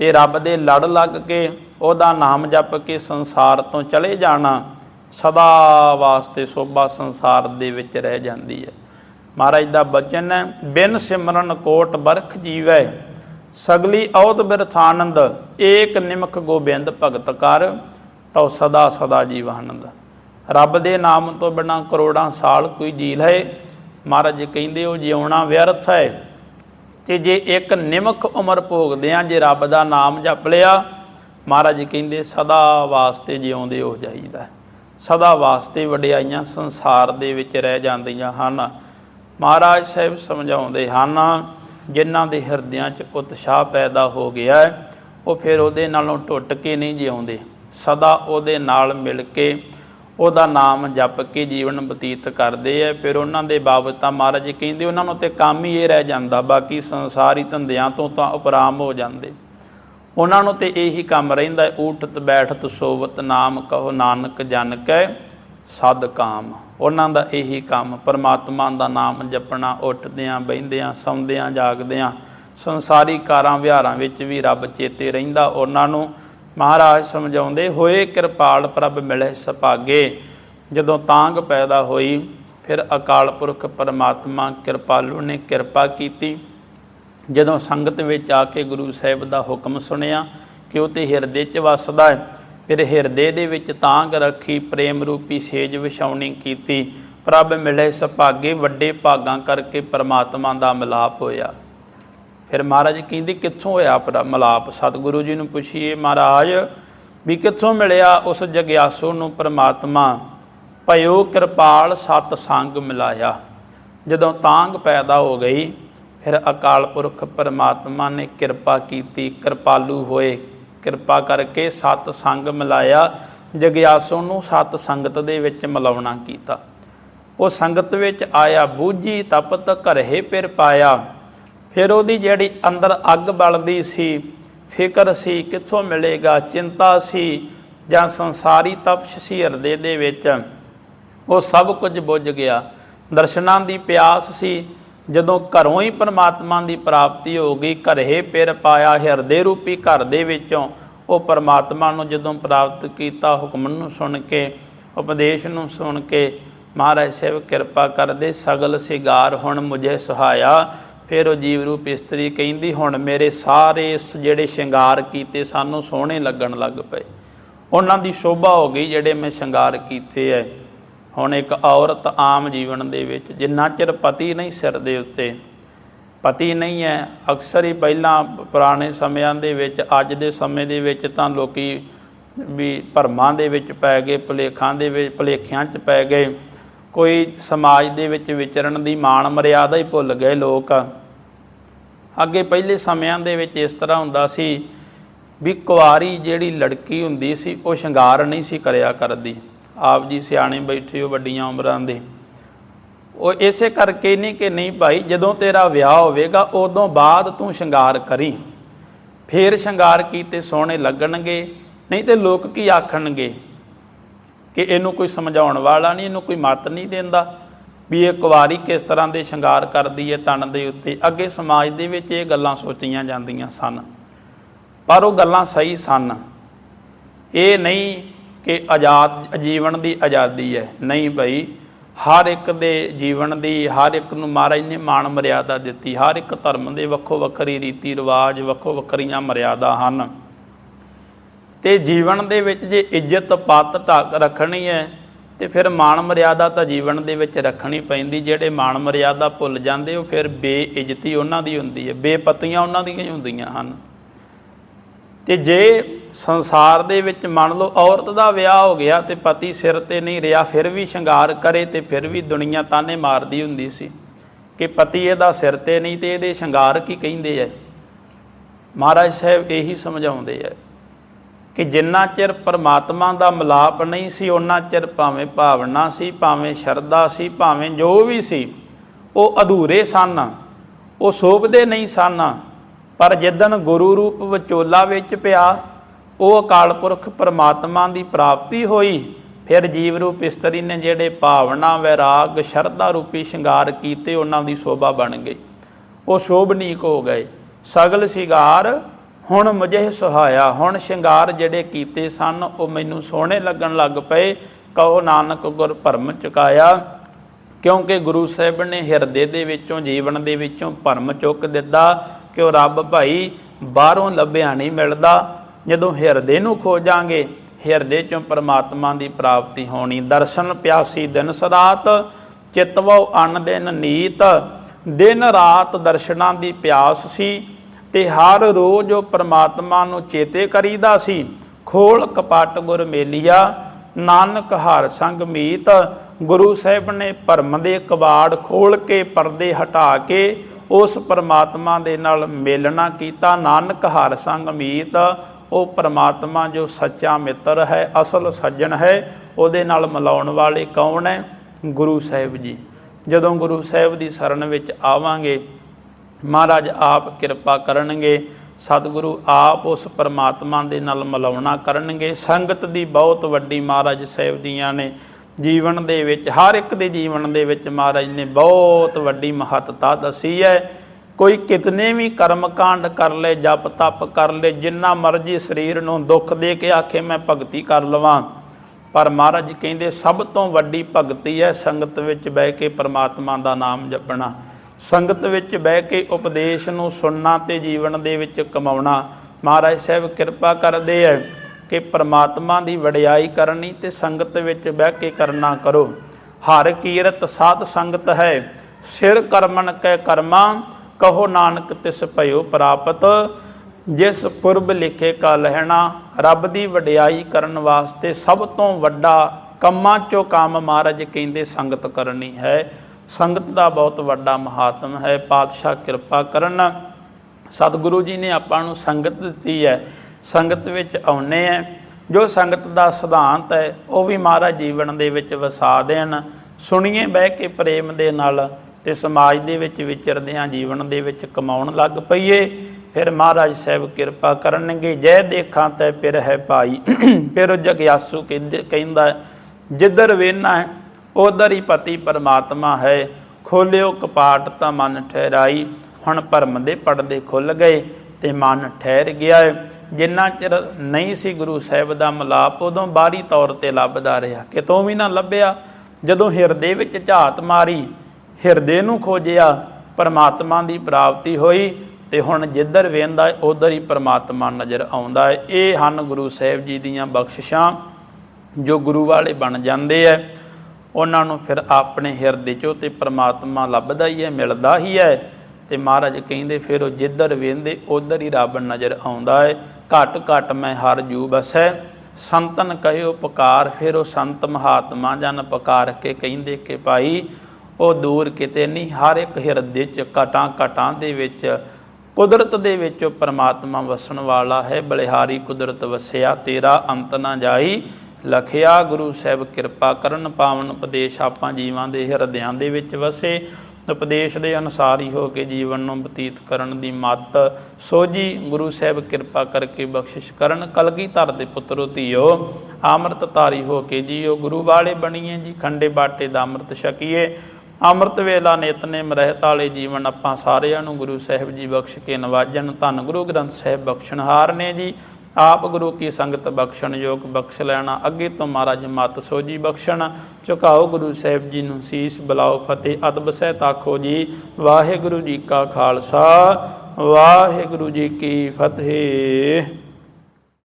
ਤੇ ਰੱਬ ਦੇ ਲੜ ਲੱਗ ਕੇ ਉਹਦਾ ਨਾਮ ਜਪ ਕੇ ਸੰਸਾਰ ਤੋਂ ਚਲੇ ਜਾਣਾ, ਸਦਾ ਵਾਸਤੇ ਸੋਭਾ ਸੰਸਾਰ ਦੇ ਵਿੱਚ ਰਹਿ ਜਾਂਦੀ ਹੈ। ਮਹਾਰਾਜ ਦਾ ਬਚਨ ਹੈ, ਬਿਨ ਸਿਮਰਨ ਕੋਟ ਬਰਖ ਜੀਵੈ, ਸਗਲੀ ਔਤ ਬਿਰਥਾਨੰਦ, ਏਕ ਨਿਮਖ ਗੋਬਿੰਦ ਭਗਤ ਕਰ, ਤਉ ਸਦਾ ਸਦਾ ਜੀਵਾਨੰਦ। ਰੱਬ ਦੇ ਨਾਮ ਤੋਂ ਬਿਨਾ ਕਰੋੜਾਂ ਸਾਲ ਕੋਈ ਜੀ ਲਏ ਮਹਾਰਾਜ ਕਹਿੰਦੇ ਉਹ ਜਿਉਣਾ ਵਿਅਰਥ ਹੈ, ਤੇ ਜੇ ਇੱਕ ਨਿਮਕ ਉਮਰ ਭੋਗਦੇ ਆ ਜੇ ਰੱਬ ਦਾ ਨਾਮ ਜਪ ਲਿਆ, ਮਹਾਰਾਜ ਕਹਿੰਦੇ ਸਦਾ ਵਾਸਤੇ ਜਿਉਂਦੇ ਹੋ ਜਾਈਦਾ। ਸਦਾ ਵਾਸਤੇ ਵਡਿਆਈਆਂ ਸੰਸਾਰ ਦੇ ਵਿੱਚ ਰਹਿ ਜਾਂਦੀਆਂ ਹਨ। ਮਹਾਰਾਜ ਸਾਹਿਬ ਸਮਝਾਉਂਦੇ ਹਨ, ਜਿਨ੍ਹਾਂ ਦੇ ਹਿਰਦਿਆਂ 'ਚ ਉਤਸ਼ਾਹ ਪੈਦਾ ਹੋ ਗਿਆ ਉਹ ਫਿਰ ਉਹਦੇ ਨਾਲੋਂ ਟੁੱਟ ਕੇ ਨਹੀਂ ਜਿਉਂਦੇ। ਸਦਾ ਉਹਦੇ ਨਾਲ ਮਿਲ ਕੇ ਉਹਦਾ ਨਾਮ ਜਪ ਕੇ ਜੀਵਨ ਬਤੀਤ ਕਰਦੇ ਆ। ਫਿਰ ਉਹਨਾਂ ਦੇ ਬਾਬਤ ਤਾਂ ਮਹਾਰਾਜ ਜੀ ਕਹਿੰਦੇ ਉਹਨਾਂ ਨੂੰ ਤੇ ਕੰਮ ਹੀ ਇਹ ਰਹਿ ਜਾਂਦਾ ਬਾਕੀ ਸੰਸਾਰੀ ਧੰਦਿਆਂ ਤੋਂ ਤਾਂ ਉਪਰਾਮ ਹੋ ਜਾਂਦੇ। ਉਹਨਾਂ ਨੂੰ ਤੇ ਇਹੀ ਕੰਮ ਰਹਿੰਦਾ ਹੈ, ਊਠਤ ਬੈਠਤ ਸੋਵਤ ਨਾਮ ਕਹੋ ਨਾਨਕ ਜਨ ਕੈ ਸਦ ਕਾਮ। ਉਹਨਾਂ ਦਾ ਇਹੀ ਕੰਮ ਪਰਮਾਤਮਾ ਦਾ ਨਾਮ ਜਪਣਾ ਉੱਠਦਿਆਂ ਬਹਿੰਦਿਆਂ ਸੌਂਦਿਆਂ ਜਾਗਦਿਆਂ ਸੰਸਾਰੀ ਕਾਰਾਂ ਵਿਹਾਰਾਂ ਵਿੱਚ ਵੀ ਰੱਬ ਚੇਤੇ ਰਹਿੰਦਾ। ਉਹਨਾਂ ਨੂੰ ਮਹਾਰਾਜ ਸਮਝਾਉਂਦੇ, ਹੋਏ ਕਿਰਪਾਲ ਪ੍ਰਭ ਮਿਲੇ ਸੁਭਾਗੇ। ਜਦੋਂ ਤਾਂਗ ਪੈਦਾ ਹੋਈ, ਫਿਰ ਅਕਾਲ ਪੁਰਖ ਪਰਮਾਤਮਾ ਕਿਰਪਾਲੂ ਨੇ ਕਿਰਪਾ ਕੀਤੀ। ਜਦੋਂ ਸੰਗਤ ਵਿੱਚ ਆ ਕੇ ਗੁਰੂ ਸਾਹਿਬ ਦਾ ਹੁਕਮ ਸੁਣਿਆ ਕਿ ਉਹ ਤੇ ਹਿਰਦੇ 'ਚ ਵਸਦਾ ਹੈ, ਫਿਰ ਹਿਰਦੇ ਦੇ ਵਿੱਚ ਤਾਂਗ ਰੱਖੀ ਪ੍ਰੇਮ ਰੂਪੀ ਸੇਜ ਵਿਛਾਉਣੀ ਕੀਤੀ। ਪ੍ਰਭ ਮਿਲੇ ਸੁਭਾਗੇ ਵੱਡੇ ਭਾਗਾਂ ਕਰਕੇ ਪਰਮਾਤਮਾ ਦਾ ਮਿਲਾਪ ਹੋਇਆ। ਫਿਰ ਮਹਾਰਾਜ ਕਹਿੰਦੇ, ਕਿੱਥੋਂ ਹੋਇਆ ਪਰ ਮਲਾਪ? ਸਤਿਗੁਰੂ ਜੀ ਨੂੰ ਪੁੱਛੀਏ, ਮਹਾਰਾਜ, ਵੀ ਕਿੱਥੋਂ ਮਿਲਿਆ ਉਸ ਜਗਿਆਸੂ ਨੂੰ ਪ੍ਰਮਾਤਮਾ? ਭਇਓ ਕਿਰਪਾਲ ਸਤ ਸੰਗ ਮਿਲਾਇਆ। ਜਦੋਂ ਤਾਂਗ ਪੈਦਾ ਹੋ ਗਈ, ਫਿਰ ਅਕਾਲ ਪੁਰਖ ਪਰਮਾਤਮਾ ਨੇ ਕਿਰਪਾ ਕੀਤੀ, ਕਿਰਪਾਲੂ ਹੋਏ। ਕਿਰਪਾ ਕਰਕੇ ਸਤ ਸੰਗ ਮਿਲਾਇਆ। ਜਗਿਆਸੂ ਨੂੰ ਸਤ ਸੰਗਤ ਦੇ ਵਿੱਚ ਮਿਲਾਉਣਾ ਕੀਤਾ। ਉਹ ਸੰਗਤ ਵਿੱਚ ਆਇਆ, ਬੂਝੀ ਤਪਤ ਘਰੇ ਪਿਰ ਪਾਇਆ। ਫਿਰ ਉਹਦੀ ਜਿਹੜੀ ਅੰਦਰ ਅੱਗ ਬਲਦੀ ਸੀ, ਫਿਕਰ ਸੀ ਕਿੱਥੋਂ ਮਿਲੇਗਾ, ਚਿੰਤਾ ਸੀ ਜਾਂ ਸੰਸਾਰੀ ਤਪਸ਼ ਸੀ ਹਿਰਦੇ ਦੇ ਵਿੱਚ, ਉਹ ਸਭ ਕੁਝ ਬੁੱਝ ਗਿਆ। ਦਰਸ਼ਨਾਂ ਦੀ ਪਿਆਸ ਸੀ, ਜਦੋਂ ਘਰੋਂ ਹੀ ਪਰਮਾਤਮਾ ਦੀ ਪ੍ਰਾਪਤੀ ਹੋ ਗਈ, ਘਰੇ ਪਿਰ ਪਾਇਆ ਹਿਰਦੇ ਰੂਪੀ ਘਰ ਦੇ ਵਿੱਚੋਂ। ਉਹ ਪਰਮਾਤਮਾ ਨੂੰ ਜਦੋਂ ਪ੍ਰਾਪਤ ਕੀਤਾ ਹੁਕਮ ਨੂੰ ਸੁਣ ਕੇ, ਉਪਦੇਸ਼ ਨੂੰ ਸੁਣ ਕੇ, ਮਹਾਰਾਜ ਸਾਹਿਬ ਕਿਰਪਾ ਕਰਦੇ, ਸਗਲ ਸਿਗਾਰ ਹੁਣ ਮੁਝੇ ਸੁਹਾਇਆ। ਫਿਰ ਉਹ ਜੀਵ ਰੂਪ ਇਸਤਰੀ ਕਹਿੰਦੀ, ਹੁਣ ਮੇਰੇ ਸਾਰੇ ਸ- ਜਿਹੜੇ ਸ਼ਿੰਗਾਰ ਕੀਤੇ ਸਾਨੂੰ ਸੋਹਣੇ ਲੱਗਣ ਲੱਗ ਪਏ। ਉਹਨਾਂ ਦੀ ਸ਼ੋਭਾ ਹੋ ਗਈ ਜਿਹੜੇ ਮੈਂ ਸ਼ਿੰਗਾਰ ਕੀਤੇ ਐ। ਹੁਣ ਇੱਕ ਔਰਤ ਆਮ ਜੀਵਨ ਦੇ ਵਿੱਚ ਜਿੰਨਾ ਚਿਰ ਪਤੀ ਨਹੀਂ ਸਿਰ ਦੇ ਉੱਤੇ, ਪਤੀ ਨਹੀਂ ਹੈ ਅਕਸਰ ਹੀ ਪਹਿਲਾਂ ਪੁਰਾਣੇ ਸਮਿਆਂ ਦੇ ਵਿੱਚ, ਅੱਜ ਦੇ ਸਮੇਂ ਦੇ ਵਿੱਚ ਤਾਂ ਲੋਕੀ ਵੀ ਭਰਮਾਂ ਦੇ ਵਿੱਚ ਪੈ ਗਏ, ਭੁਲੇਖਾਂ ਦੇ ਵਿੱਚ, ਭੁਲੇਖਿਆਂ 'ਚ ਪੈ ਗਏ। ਕੋਈ ਸਮਾਜ ਦੇ ਵਿੱਚ ਵਿਚਰਨ ਦੀ ਮਾਣ ਮਰਿਆਦਾ ਹੀ ਭੁੱਲ ਗਏ ਲੋਕ। ਅੱਗੇ ਪਹਿਲੇ ਸਮਿਆਂ ਦੇ ਵਿੱਚ ਇਸ ਤਰ੍ਹਾਂ ਹੁੰਦਾ ਸੀ ਵੀ ਕੁਆਰੀ ਜਿਹੜੀ ਲੜਕੀ ਹੁੰਦੀ ਸੀ, ਉਹ ਸ਼ਿੰਗਾਰ ਨਹੀਂ ਸੀ ਕਰਿਆ ਕਰਦੀ। ਆਪ ਜੀ ਸਿਆਣੇ ਬੈਠੇ ਹੋ ਵੱਡੀਆਂ ਉਮਰਾਂ ਦੇ। ਉਹ ਇਸੇ ਕਰਕੇ ਨਹੀਂ ਕਿ ਨਹੀਂ ਭਾਈ, ਜਦੋਂ ਤੇਰਾ ਵਿਆਹ ਹੋਵੇਗਾ, ਉਦੋਂ ਬਾਅਦ ਤੂੰ ਸ਼ਿੰਗਾਰ ਕਰੀ। ਫੇਰ ਸ਼ਿੰਗਾਰ ਕੀਤੇ ਸੋਹਣੇ ਲੱਗਣਗੇ, ਨਹੀਂ ਤੇ ਲੋਕ ਕੀ ਆਖਣਗੇ? ਕਿ ਇਹਨੂੰ ਕੋਈ ਸਮਝਾਉਣ ਵਾਲਾ ਨਹੀਂ, ਇਹਨੂੰ ਕੋਈ ਮਤ ਨਹੀਂ ਦਿੰਦਾ ਵੀ ਇਹ ਕੁਵਾਰੀ ਕਿਸ ਤਰ੍ਹਾਂ ਦੇ ਸ਼ਿੰਗਾਰ ਕਰਦੀ ਹੈ ਤਨ ਦੇ ਉੱਤੇ। ਅੱਗੇ ਸਮਾਜ ਦੇ ਵਿੱਚ ਇਹ ਗੱਲਾਂ ਸੋਚੀਆਂ ਜਾਂਦੀਆਂ ਸਨ। ਪਰ ਉਹ ਗੱਲਾਂ ਸਹੀ ਸਨ। ਇਹ ਨਹੀਂ ਕਿ ਆਜ਼ਾਦ ਜੀਵਨ ਦੀ ਆਜ਼ਾਦੀ ਹੈ। ਨਹੀਂ ਭਾਈ ਹਰ ਇੱਕ ਦੇ ਜੀਵਨ ਦੀ, ਹਰ ਇੱਕ ਨੂੰ ਮਹਾਰਾਜ ਨੇ ਮਾਣ ਮਰਿਆਦਾ ਦਿੱਤੀ। ਹਰ ਇੱਕ ਧਰਮ ਦੇ ਵੱਖੋ ਵੱਖਰੀ ਰੀਤੀ ਰਿਵਾਜ, ਵੱਖੋ ਵੱਖਰੀਆਂ ਮਰਿਆਦਾ ਹਨ। ਤੇ ਜੀਵਨ ਦੇ ਵਿੱਚ ਜੇ ਇੱਜ਼ਤ ਪੱਤ ਢੱਕ ਰੱਖਣੀ ਹੈ, ਤੇ ਫਿਰ ਮਾਣ ਮਰਿਆਦਾ ਤਾਂ ਜੀਵਨ ਦੇ ਵਿੱਚ ਰੱਖਣੀ ਪੈਂਦੀ, ਜਿਹੜੇ ਮਾਣ ਮਰਿਆਦਾ ਭੁੱਲ ਜਾਂਦੇ, ਉਹ ਫਿਰ ਬੇਇੱਜ਼ਤੀ ਉਹਨਾਂ ਦੀ ਹੁੰਦੀ ਹੈ, ਬੇਪਤੀਆਂ ਉਹਨਾਂ ਦੀਆਂ ਹੀ ਹੁੰਦੀਆਂ ਹਨ। ਤੇ ਜੇ ਸੰਸਾਰ ਦੇ ਵਿੱਚ ਮੰਨ ਲਓ ਔਰਤ ਦਾ ਵਿਆਹ ਹੋ ਗਿਆ ਤੇ ਪਤੀ ਸਿਰ ਤੇ ਨਹੀਂ ਰਿਹਾ, ਫਿਰ ਵੀ ਸ਼ਿੰਗਾਰ ਕਰੇ ਤੇ ਫਿਰ ਵੀ ਦੁਨੀਆ ਤਾਨੇ ਮਾਰਦੀ ਹੁੰਦੀ ਸੀ ਕਿ ਪਤੀ ਇਹਦਾ ਸਿਰ ਤੇ ਨਹੀਂ ਤੇ ਇਹਦੇ ਸ਼ਿੰਗਾਰ ਕੀ ਕਹਿੰਦੇ ਐ? ਮਹਾਰਾਜ ਸਾਹਿਬ ਇਹੀ ਸਮਝਾਉਂਦੇ ਐ। ਕਿ ਜਿੰਨਾ ਚਿਰ ਪਰਮਾਤਮਾ ਦਾ ਮਿਲਾਪ ਨਹੀਂ ਸੀ ਉਹਨਾਂ ਚਿਰ ਭਾਵੇਂ ਭਾਵਨਾ ਸੀ, ਭਾਵੇਂ ਸ਼ਰਧਾ ਸੀ, ਭਾਵੇਂ ਜੋ ਵੀ ਸੀ, ਉਹ ਅਧੂਰੇ ਸਨ। ਉਹ ਸੋਭਦੇ ਨਹੀਂ ਸਨ। ਪਰ ਜਿੱਦਨ ਗੁਰੂ ਰੂਪ ਵਿਚੋਲਾ ਵਿੱਚ ਪਿਆ, ਉਹ ਅਕਾਲ ਪੁਰਖ ਪਰਮਾਤਮਾ ਦੀ ਪ੍ਰਾਪਤੀ ਹੋਈ। ਫਿਰ ਜੀਵ ਰੂਪ ਇਸਤਰੀ ਨੇ ਜਿਹੜੇ ਭਾਵਨਾ, ਵੈਰਾਗ, ਸ਼ਰਧਾ ਰੂਪੀ ਸ਼ਿੰਗਾਰ ਕੀਤੇ, ਉਹਨਾਂ ਦੀ ਸ਼ੋਭਾ ਬਣ ਗਈ। ਉਹ ਸ਼ੋਭਨੀਕ ਹੋ ਗਏ। ਸਗਲ ਸ਼ਿੰਗਾਰ ਹੁਣ ਮੁਝੇ ਸੁਹਾਇਆ, ਹੁਣ ਸ਼ਿੰਗਾਰ ਜਿਹੜੇ ਕੀਤੇ ਸਨ, ਉਹ ਮੈਨੂੰ ਸੋਹਣੇ ਲੱਗਣ ਲੱਗ ਪਏ। ਕਹੋ ਨਾਨਕ, ਗੁਰ ਭਰਮ ਚੁਕਾਇਆ। ਕਿਉਂਕਿ ਗੁਰੂ ਸਾਹਿਬ ਨੇ ਹਿਰਦੇ ਦੇ ਵਿੱਚੋਂ, ਜੀਵਨ ਦੇ ਵਿੱਚੋਂ ਭਰਮ ਚੁੱਕ ਦਿੱਤਾ। ਕਿ ਉਹ ਰੱਬ ਭਾਈ, ਬਾਹਰੋਂ ਲੱਭਿਆ ਨਹੀਂ ਮਿਲਦਾ। ਜਦੋਂ ਹਿਰਦੇ ਨੂੰ ਖੋਜਾਂਗੇ, ਹਿਰਦੇ ਚੋਂ ਪਰਮਾਤਮਾ ਦੀ ਪ੍ਰਾਪਤੀ ਹੋਣੀ। ਦਰਸ਼ਨ ਪਿਆਸੀ ਦਿਨ ਸਰਾਤ ਚਿਤਵੋ ਅਨ ਦਿਨ ਨੀਤ। ਦਿਨ ਰਾਤ ਦਰਸ਼ਨਾਂ ਦੀ ਪਿਆਸ ਸੀ। ਤੇ ਹਰ ਰੋਜ਼ ਉਹ ਪਰਮਾਤਮਾ ਨੂੰ ਚੇਤੇ ਕਰੀਦਾ ਸੀ। ਖੋਲ ਕਪਟ ਗੁਰ ਮੇਲੀਆ, ਨਾਨਕ ਹਰ ਸੰਗ ਮੀਤ। ਗੁਰੂ ਸਾਹਿਬ ਨੇ ਭਰਮ ਦੇ ਕਬਾੜ ਖੋਲ ਕੇ ਪਰਦੇ ਹਟਾ ਕੇ ਉਸ ਪਰਮਾਤਮਾ ਦੇ ਨਾਲ ਮੇਲਣਾ ਕੀਤਾ। ਨਾਨਕ ਹਰ ਸੰਗ ਮੀਤ, ਉਹ ਪਰਮਾਤਮਾ ਜੋ ਸੱਚਾ ਮਿੱਤਰ ਹੈ, ਅਸਲ ਸੱਜਣ ਹੈ, ਉਹਦੇ ਨਾਲ ਮਿਲਾਉਣ ਵਾਲੇ ਕੌਣ ਹੈ? ਗੁਰੂ ਸਾਹਿਬ ਜੀ। ਜਦੋਂ ਗੁਰੂ ਸਾਹਿਬ ਦੀ ਸ਼ਰਨ ਵਿੱਚ ਆਵਾਂਗੇ ਮਹਾਰਾਜ ਆਪ ਕਿਰਪਾ ਕਰਨਗੇ, ਸਤਿਗੁਰੂ ਆਪ ਉਸ ਪਰਮਾਤਮਾ ਦੇ ਨਾਲ ਮਿਲਾਉਣਾ ਕਰਨਗੇ। ਸੰਗਤ ਦੀ ਬਹੁਤ ਵੱਡੀ ਮਹਾਰਾਜ ਸਾਹਿਬ ਦੀਆਂ ਨੇ। ਜੀਵਨ ਦੇ ਵਿੱਚ, ਹਰ ਇੱਕ ਦੇ ਜੀਵਨ ਦੇ ਵਿੱਚ ਮਹਾਰਾਜ ਨੇ ਬਹੁਤ ਵੱਡੀ ਮਹੱਤਤਾ ਦੱਸੀ ਹੈ। ਕੋਈ ਕਿਤਨੇ ਵੀ ਕਰਮ ਕਾਂਡ ਕਰ ਲੈ, ਜਪ ਤਪ ਕਰ ਲੈ, ਜਿੰਨਾ ਮਰਜ਼ੀ ਸਰੀਰ ਨੂੰ ਦੁੱਖ ਦੇ ਕੇ ਆਖੇ ਮੈਂ ਭਗਤੀ ਕਰ ਲਵਾਂ। ਪਰ ਮਹਾਰਾਜ ਕਹਿੰਦੇ, ਸਭ ਤੋਂ ਵੱਡੀ ਭਗਤੀ ਹੈ ਸੰਗਤ ਵਿੱਚ ਬਹਿ ਕੇ ਪਰਮਾਤਮਾ ਦਾ ਨਾਮ ਜਪਣਾ। ਸੰਗਤ ਵਿੱਚ ਬਹਿ ਕੇ ਉਪਦੇਸ਼ ਨੂੰ ਸੁਣਨਾ ਤੇ ਜੀਵਨ ਦੇ ਵਿੱਚ ਕਮਾਉਣਾ, ਮਹਾਰਾਜ ਸਾਹਿਬ ਕਿਰਪਾ ਕਰਦੇ ਹੈ ਕਿ ਪ੍ਰਮਾਤਮਾ ਦੀ ਵਡਿਆਈ ਕਰਨੀ ਤੇ ਸੰਗਤ ਵਿੱਚ ਬਹਿ ਕੇ ਕਰਨਾ ਕਰੋ। ਹਰ ਕੀਰਤ ਸਾਧ ਸੰਗਤ ਹੈ, ਸਿਰ ਕਰਮਨ ਕੈ ਕਰਮਾ, ਕਹੋ ਨਾਨਕ ਤਿਸ ਭਇਓ ਪ੍ਰਾਪਤ। ਜਿਸ ਪੁਰਬ ਲਿਖੇ ਕਾ ਲਹਿਣਾ, ਰੱਬ ਦੀ ਵਡਿਆਈ ਕਰਨ ਵਾਸਤੇ ਸਭ ਤੋਂ ਵੱਡਾ ਕੰਮਾਂ ਚੋਂ ਕੰਮ ਮਹਾਰਾਜ ਕਹਿੰਦੇ ਸੰਗਤ ਕਰਨੀ ਹੈ। ਸੰਗਤ ਦਾ ਬਹੁਤ ਵੱਡਾ ਮਹਾਤਮ ਹੈ, ਪਾਤਸ਼ਾਹ ਕਿਰਪਾ ਕਰਨ। ਸਤਿਗੁਰੂ ਜੀ ਨੇ ਆਪਾਂ ਨੂੰ ਸੰਗਤ ਦਿੱਤੀ ਹੈ, ਸੰਗਤ ਵਿੱਚ ਆਉਨੇ ਹੈ। ਜੋ ਸੰਗਤ ਦਾ ਸਿਧਾਂਤ ਹੈ, ਉਹ ਵੀ ਮਹਾਰਾਜ ਜੀਵਨ ਦੇ ਵਿੱਚ ਵਸਾ ਦੇਣ। ਸੁਣੀਏ ਬਹਿ ਕੇ ਪ੍ਰੇਮ ਦੇ ਨਾਲ ਤੇ ਸਮਾਜ ਦੇ ਵਿੱਚ ਵਿਚਰਦਿਆਂ ਜੀਵਨ ਦੇ ਵਿੱਚ ਕਮਾਉਣ ਲੱਗ ਪਈਏ। ਫਿਰ ਮਹਾਰਾਜ ਸਾਹਿਬ ਕਿਰਪਾ ਕਰਨਗੇ। ਜੈ ਦੇਖਾਂ ਤੈ ਫਿਰ ਹੈ ਭਾਈ। ਫਿਰ ਜਗਿਆਸੂ ਕਹਿੰਦੇ- ਕਹਿੰਦਾ, ਜਿੱਧਰ ਵੇਨਾ ਹੈ ਉਧਰ ਹੀ ਪਤੀ ਪਰਮਾਤਮਾ ਹੈ। ਖੋਲਿਓ ਕਪਾਟ ਤਾਂ ਮਨ ਠਹਿਰਾਈ। ਹੁਣ ਭਰਮ ਦੇ ਪਰਦੇ ਖੁੱਲ ਗਏ ਤੇ ਮਨ ਠਹਿਰ ਗਿਆ ਹੈ। ਜਿੰਨਾ ਚਿਰ ਨਹੀਂ ਸੀ ਗੁਰੂ ਸਾਹਿਬ ਦਾ ਮਲਾਪ, ਉਦੋਂ ਬਾਹਰੀ ਤੌਰ ਤੇ ਲੱਭਦਾ ਰਿਹਾ। ਕਿਤੋਂ ਵੀ ਨਾ ਲੱਭਿਆ। ਜਦੋਂ ਹਿਰਦੇ ਵਿੱਚ ਝਾਤ ਮਾਰੀ, ਹਿਰਦੇ ਨੂੰ ਖੋਜਿਆ, ਪਰਮਾਤਮਾ ਦੀ ਪ੍ਰਾਪਤੀ ਹੋਈ ਤੇ ਹੁਣ ਜਿੱਧਰ ਵੇਂਦਾ ਹੈ ਉਧਰ ਹੀ ਪਰਮਾਤਮਾ ਨਜ਼ਰ ਆਉਂਦਾ ਹੈ। ਇਹ ਹਨ ਗੁਰੂ ਸਾਹਿਬ ਜੀ ਦੀਆਂ ਬਖਸ਼ਿਸ਼ਾਂ ਜੋ ਗੁਰੂ ਵਾਲੇ ਬਣ ਜਾਂਦੇ ਐ ਉਹਨਾਂ ਨੂੰ ਫਿਰ ਆਪਣੇ ਹਿਰਦੇ ਚੋਂ ਤੇ ਪ੍ਰਮਾਤਮਾ ਲੱਭਦਾ ਹੀ ਹੈ, ਮਿਲਦਾ ਹੀ ਹੈ ਤੇ ਮਹਾਰਾਜ ਕਹਿੰਦੇ ਫਿਰ ਉਹ ਜਿੱਧਰ ਵੇਂਦੇ ਉਧਰ ਹੀ ਰੱਬ ਨਜ਼ਰ ਆਉਂਦਾ ਹੈ। ਘਟ ਘਟ ਮੈਂ ਹਰ ਜੂ ਬਸੈ। ਸੰਤਨ ਕਹਿਓ ਪੁਕਾਰ, ਫਿਰ ਉਹ ਸੰਤ ਮਹਾਤਮਾ ਜਨ ਪੁਕਾਰ ਕੇ ਕਹਿੰਦੇ ਕਿ ਭਾਈ ਉਹ ਦੂਰ ਕਿਤੇ ਨਹੀਂ, ਹਰ ਇੱਕ ਹਿਰਦੇ ਚ ਕਟਾਂ ਕਟਾਂ ਦੇ ਵਿੱਚ, ਕੁਦਰਤ ਦੇ ਵਿੱਚ ਉਹ ਪ੍ਰਮਾਤਮਾ ਵਸਣ ਵਾਲਾ ਹੈ। ਬਲਿਹਾਰੀ ਕੁਦਰਤ ਵਸਿਆ, ਤੇਰਾ ਅੰਤ ਨਾ ਜਾਈ। ਲਖਿਆ ਗੁਰੂ ਸਾਹਿਬ ਕਿਰਪਾ ਕਰਨ, ਪਾਵਨ ਉਪਦੇਸ਼ ਆਪਾਂ ਜੀਵਾਂ ਦੇ ਹਿਰਦਿਆਂ ਦੇ ਵਿੱਚ ਵਸੇ। ਉਪਦੇਸ਼ ਦੇ ਅਨੁਸਾਰ ਹੀ ਹੋ ਕੇ ਜੀਵਨ ਨੂੰ ਬਤੀਤ ਕਰਨ ਦੀ ਮੱਤ। ਸੋਜੀ ਗੁਰੂ ਸਾਹਿਬ ਕਿਰਪਾ ਕਰਕੇ ਬਖਸ਼ਿਸ਼ ਕਰਨ ਕਲਗੀ ਧਰ ਦੇ ਪੁੱਤਰੋ ਧੀਓ, ਅੰਮ੍ਰਿਤ ਧਾਰੀ ਹੋ ਕੇ ਜੀਓ। ਗੁਰੂ ਵਾਲੇ ਬਣੀਏ ਜੀ, ਖੰਡੇ ਬਾਟੇ ਦਾ ਅੰਮ੍ਰਿਤ ਛਕੀਏ। ਅੰਮ੍ਰਿਤ ਵੇਲਾ ਨਿਤਨੇਮ ਰਹਿਤ ਵਾਲੇ ਜੀਵਨ ਆਪਾਂ ਸਾਰਿਆਂ ਨੂੰ ਗੁਰੂ ਸਾਹਿਬ ਜੀ ਬਖਸ਼ ਕੇ ਨਵਾਜਣ। ਧੰਨ ਗੁਰੂ ਗ੍ਰੰਥ ਸਾਹਿਬ ਬਖਸ਼ਣਹਾਰ ਨੇ ਜੀ। ਆਪ ਗੁਰੂ ਕੀ ਸੰਗਤ ਬਖਸ਼ਣ ਯੋਗ ਬਖਸ਼ ਲੈਣਾ, ਅੱਗੇ ਤੋਂ ਮਹਾਰਾਜ ਮਤ ਸੋਜੀ ਬਖਸ਼ਣ। ਝੁਕਾਓ ਗੁਰੂ ਸਾਹਿਬ ਜੀ ਨੂੰ ਸੀਸ, ਬੁਲਾਓ ਫਤਿਹ, ਅਦਬ ਸਹਿ ਤਾਖੋ ਜੀ, ਵਾਹਿਗੁਰੂ ਜੀ ਕਾ ਖਾਲਸਾ, ਵਾਹਿਗੁਰੂ ਜੀ ਕੀ ਫਤਿਹ।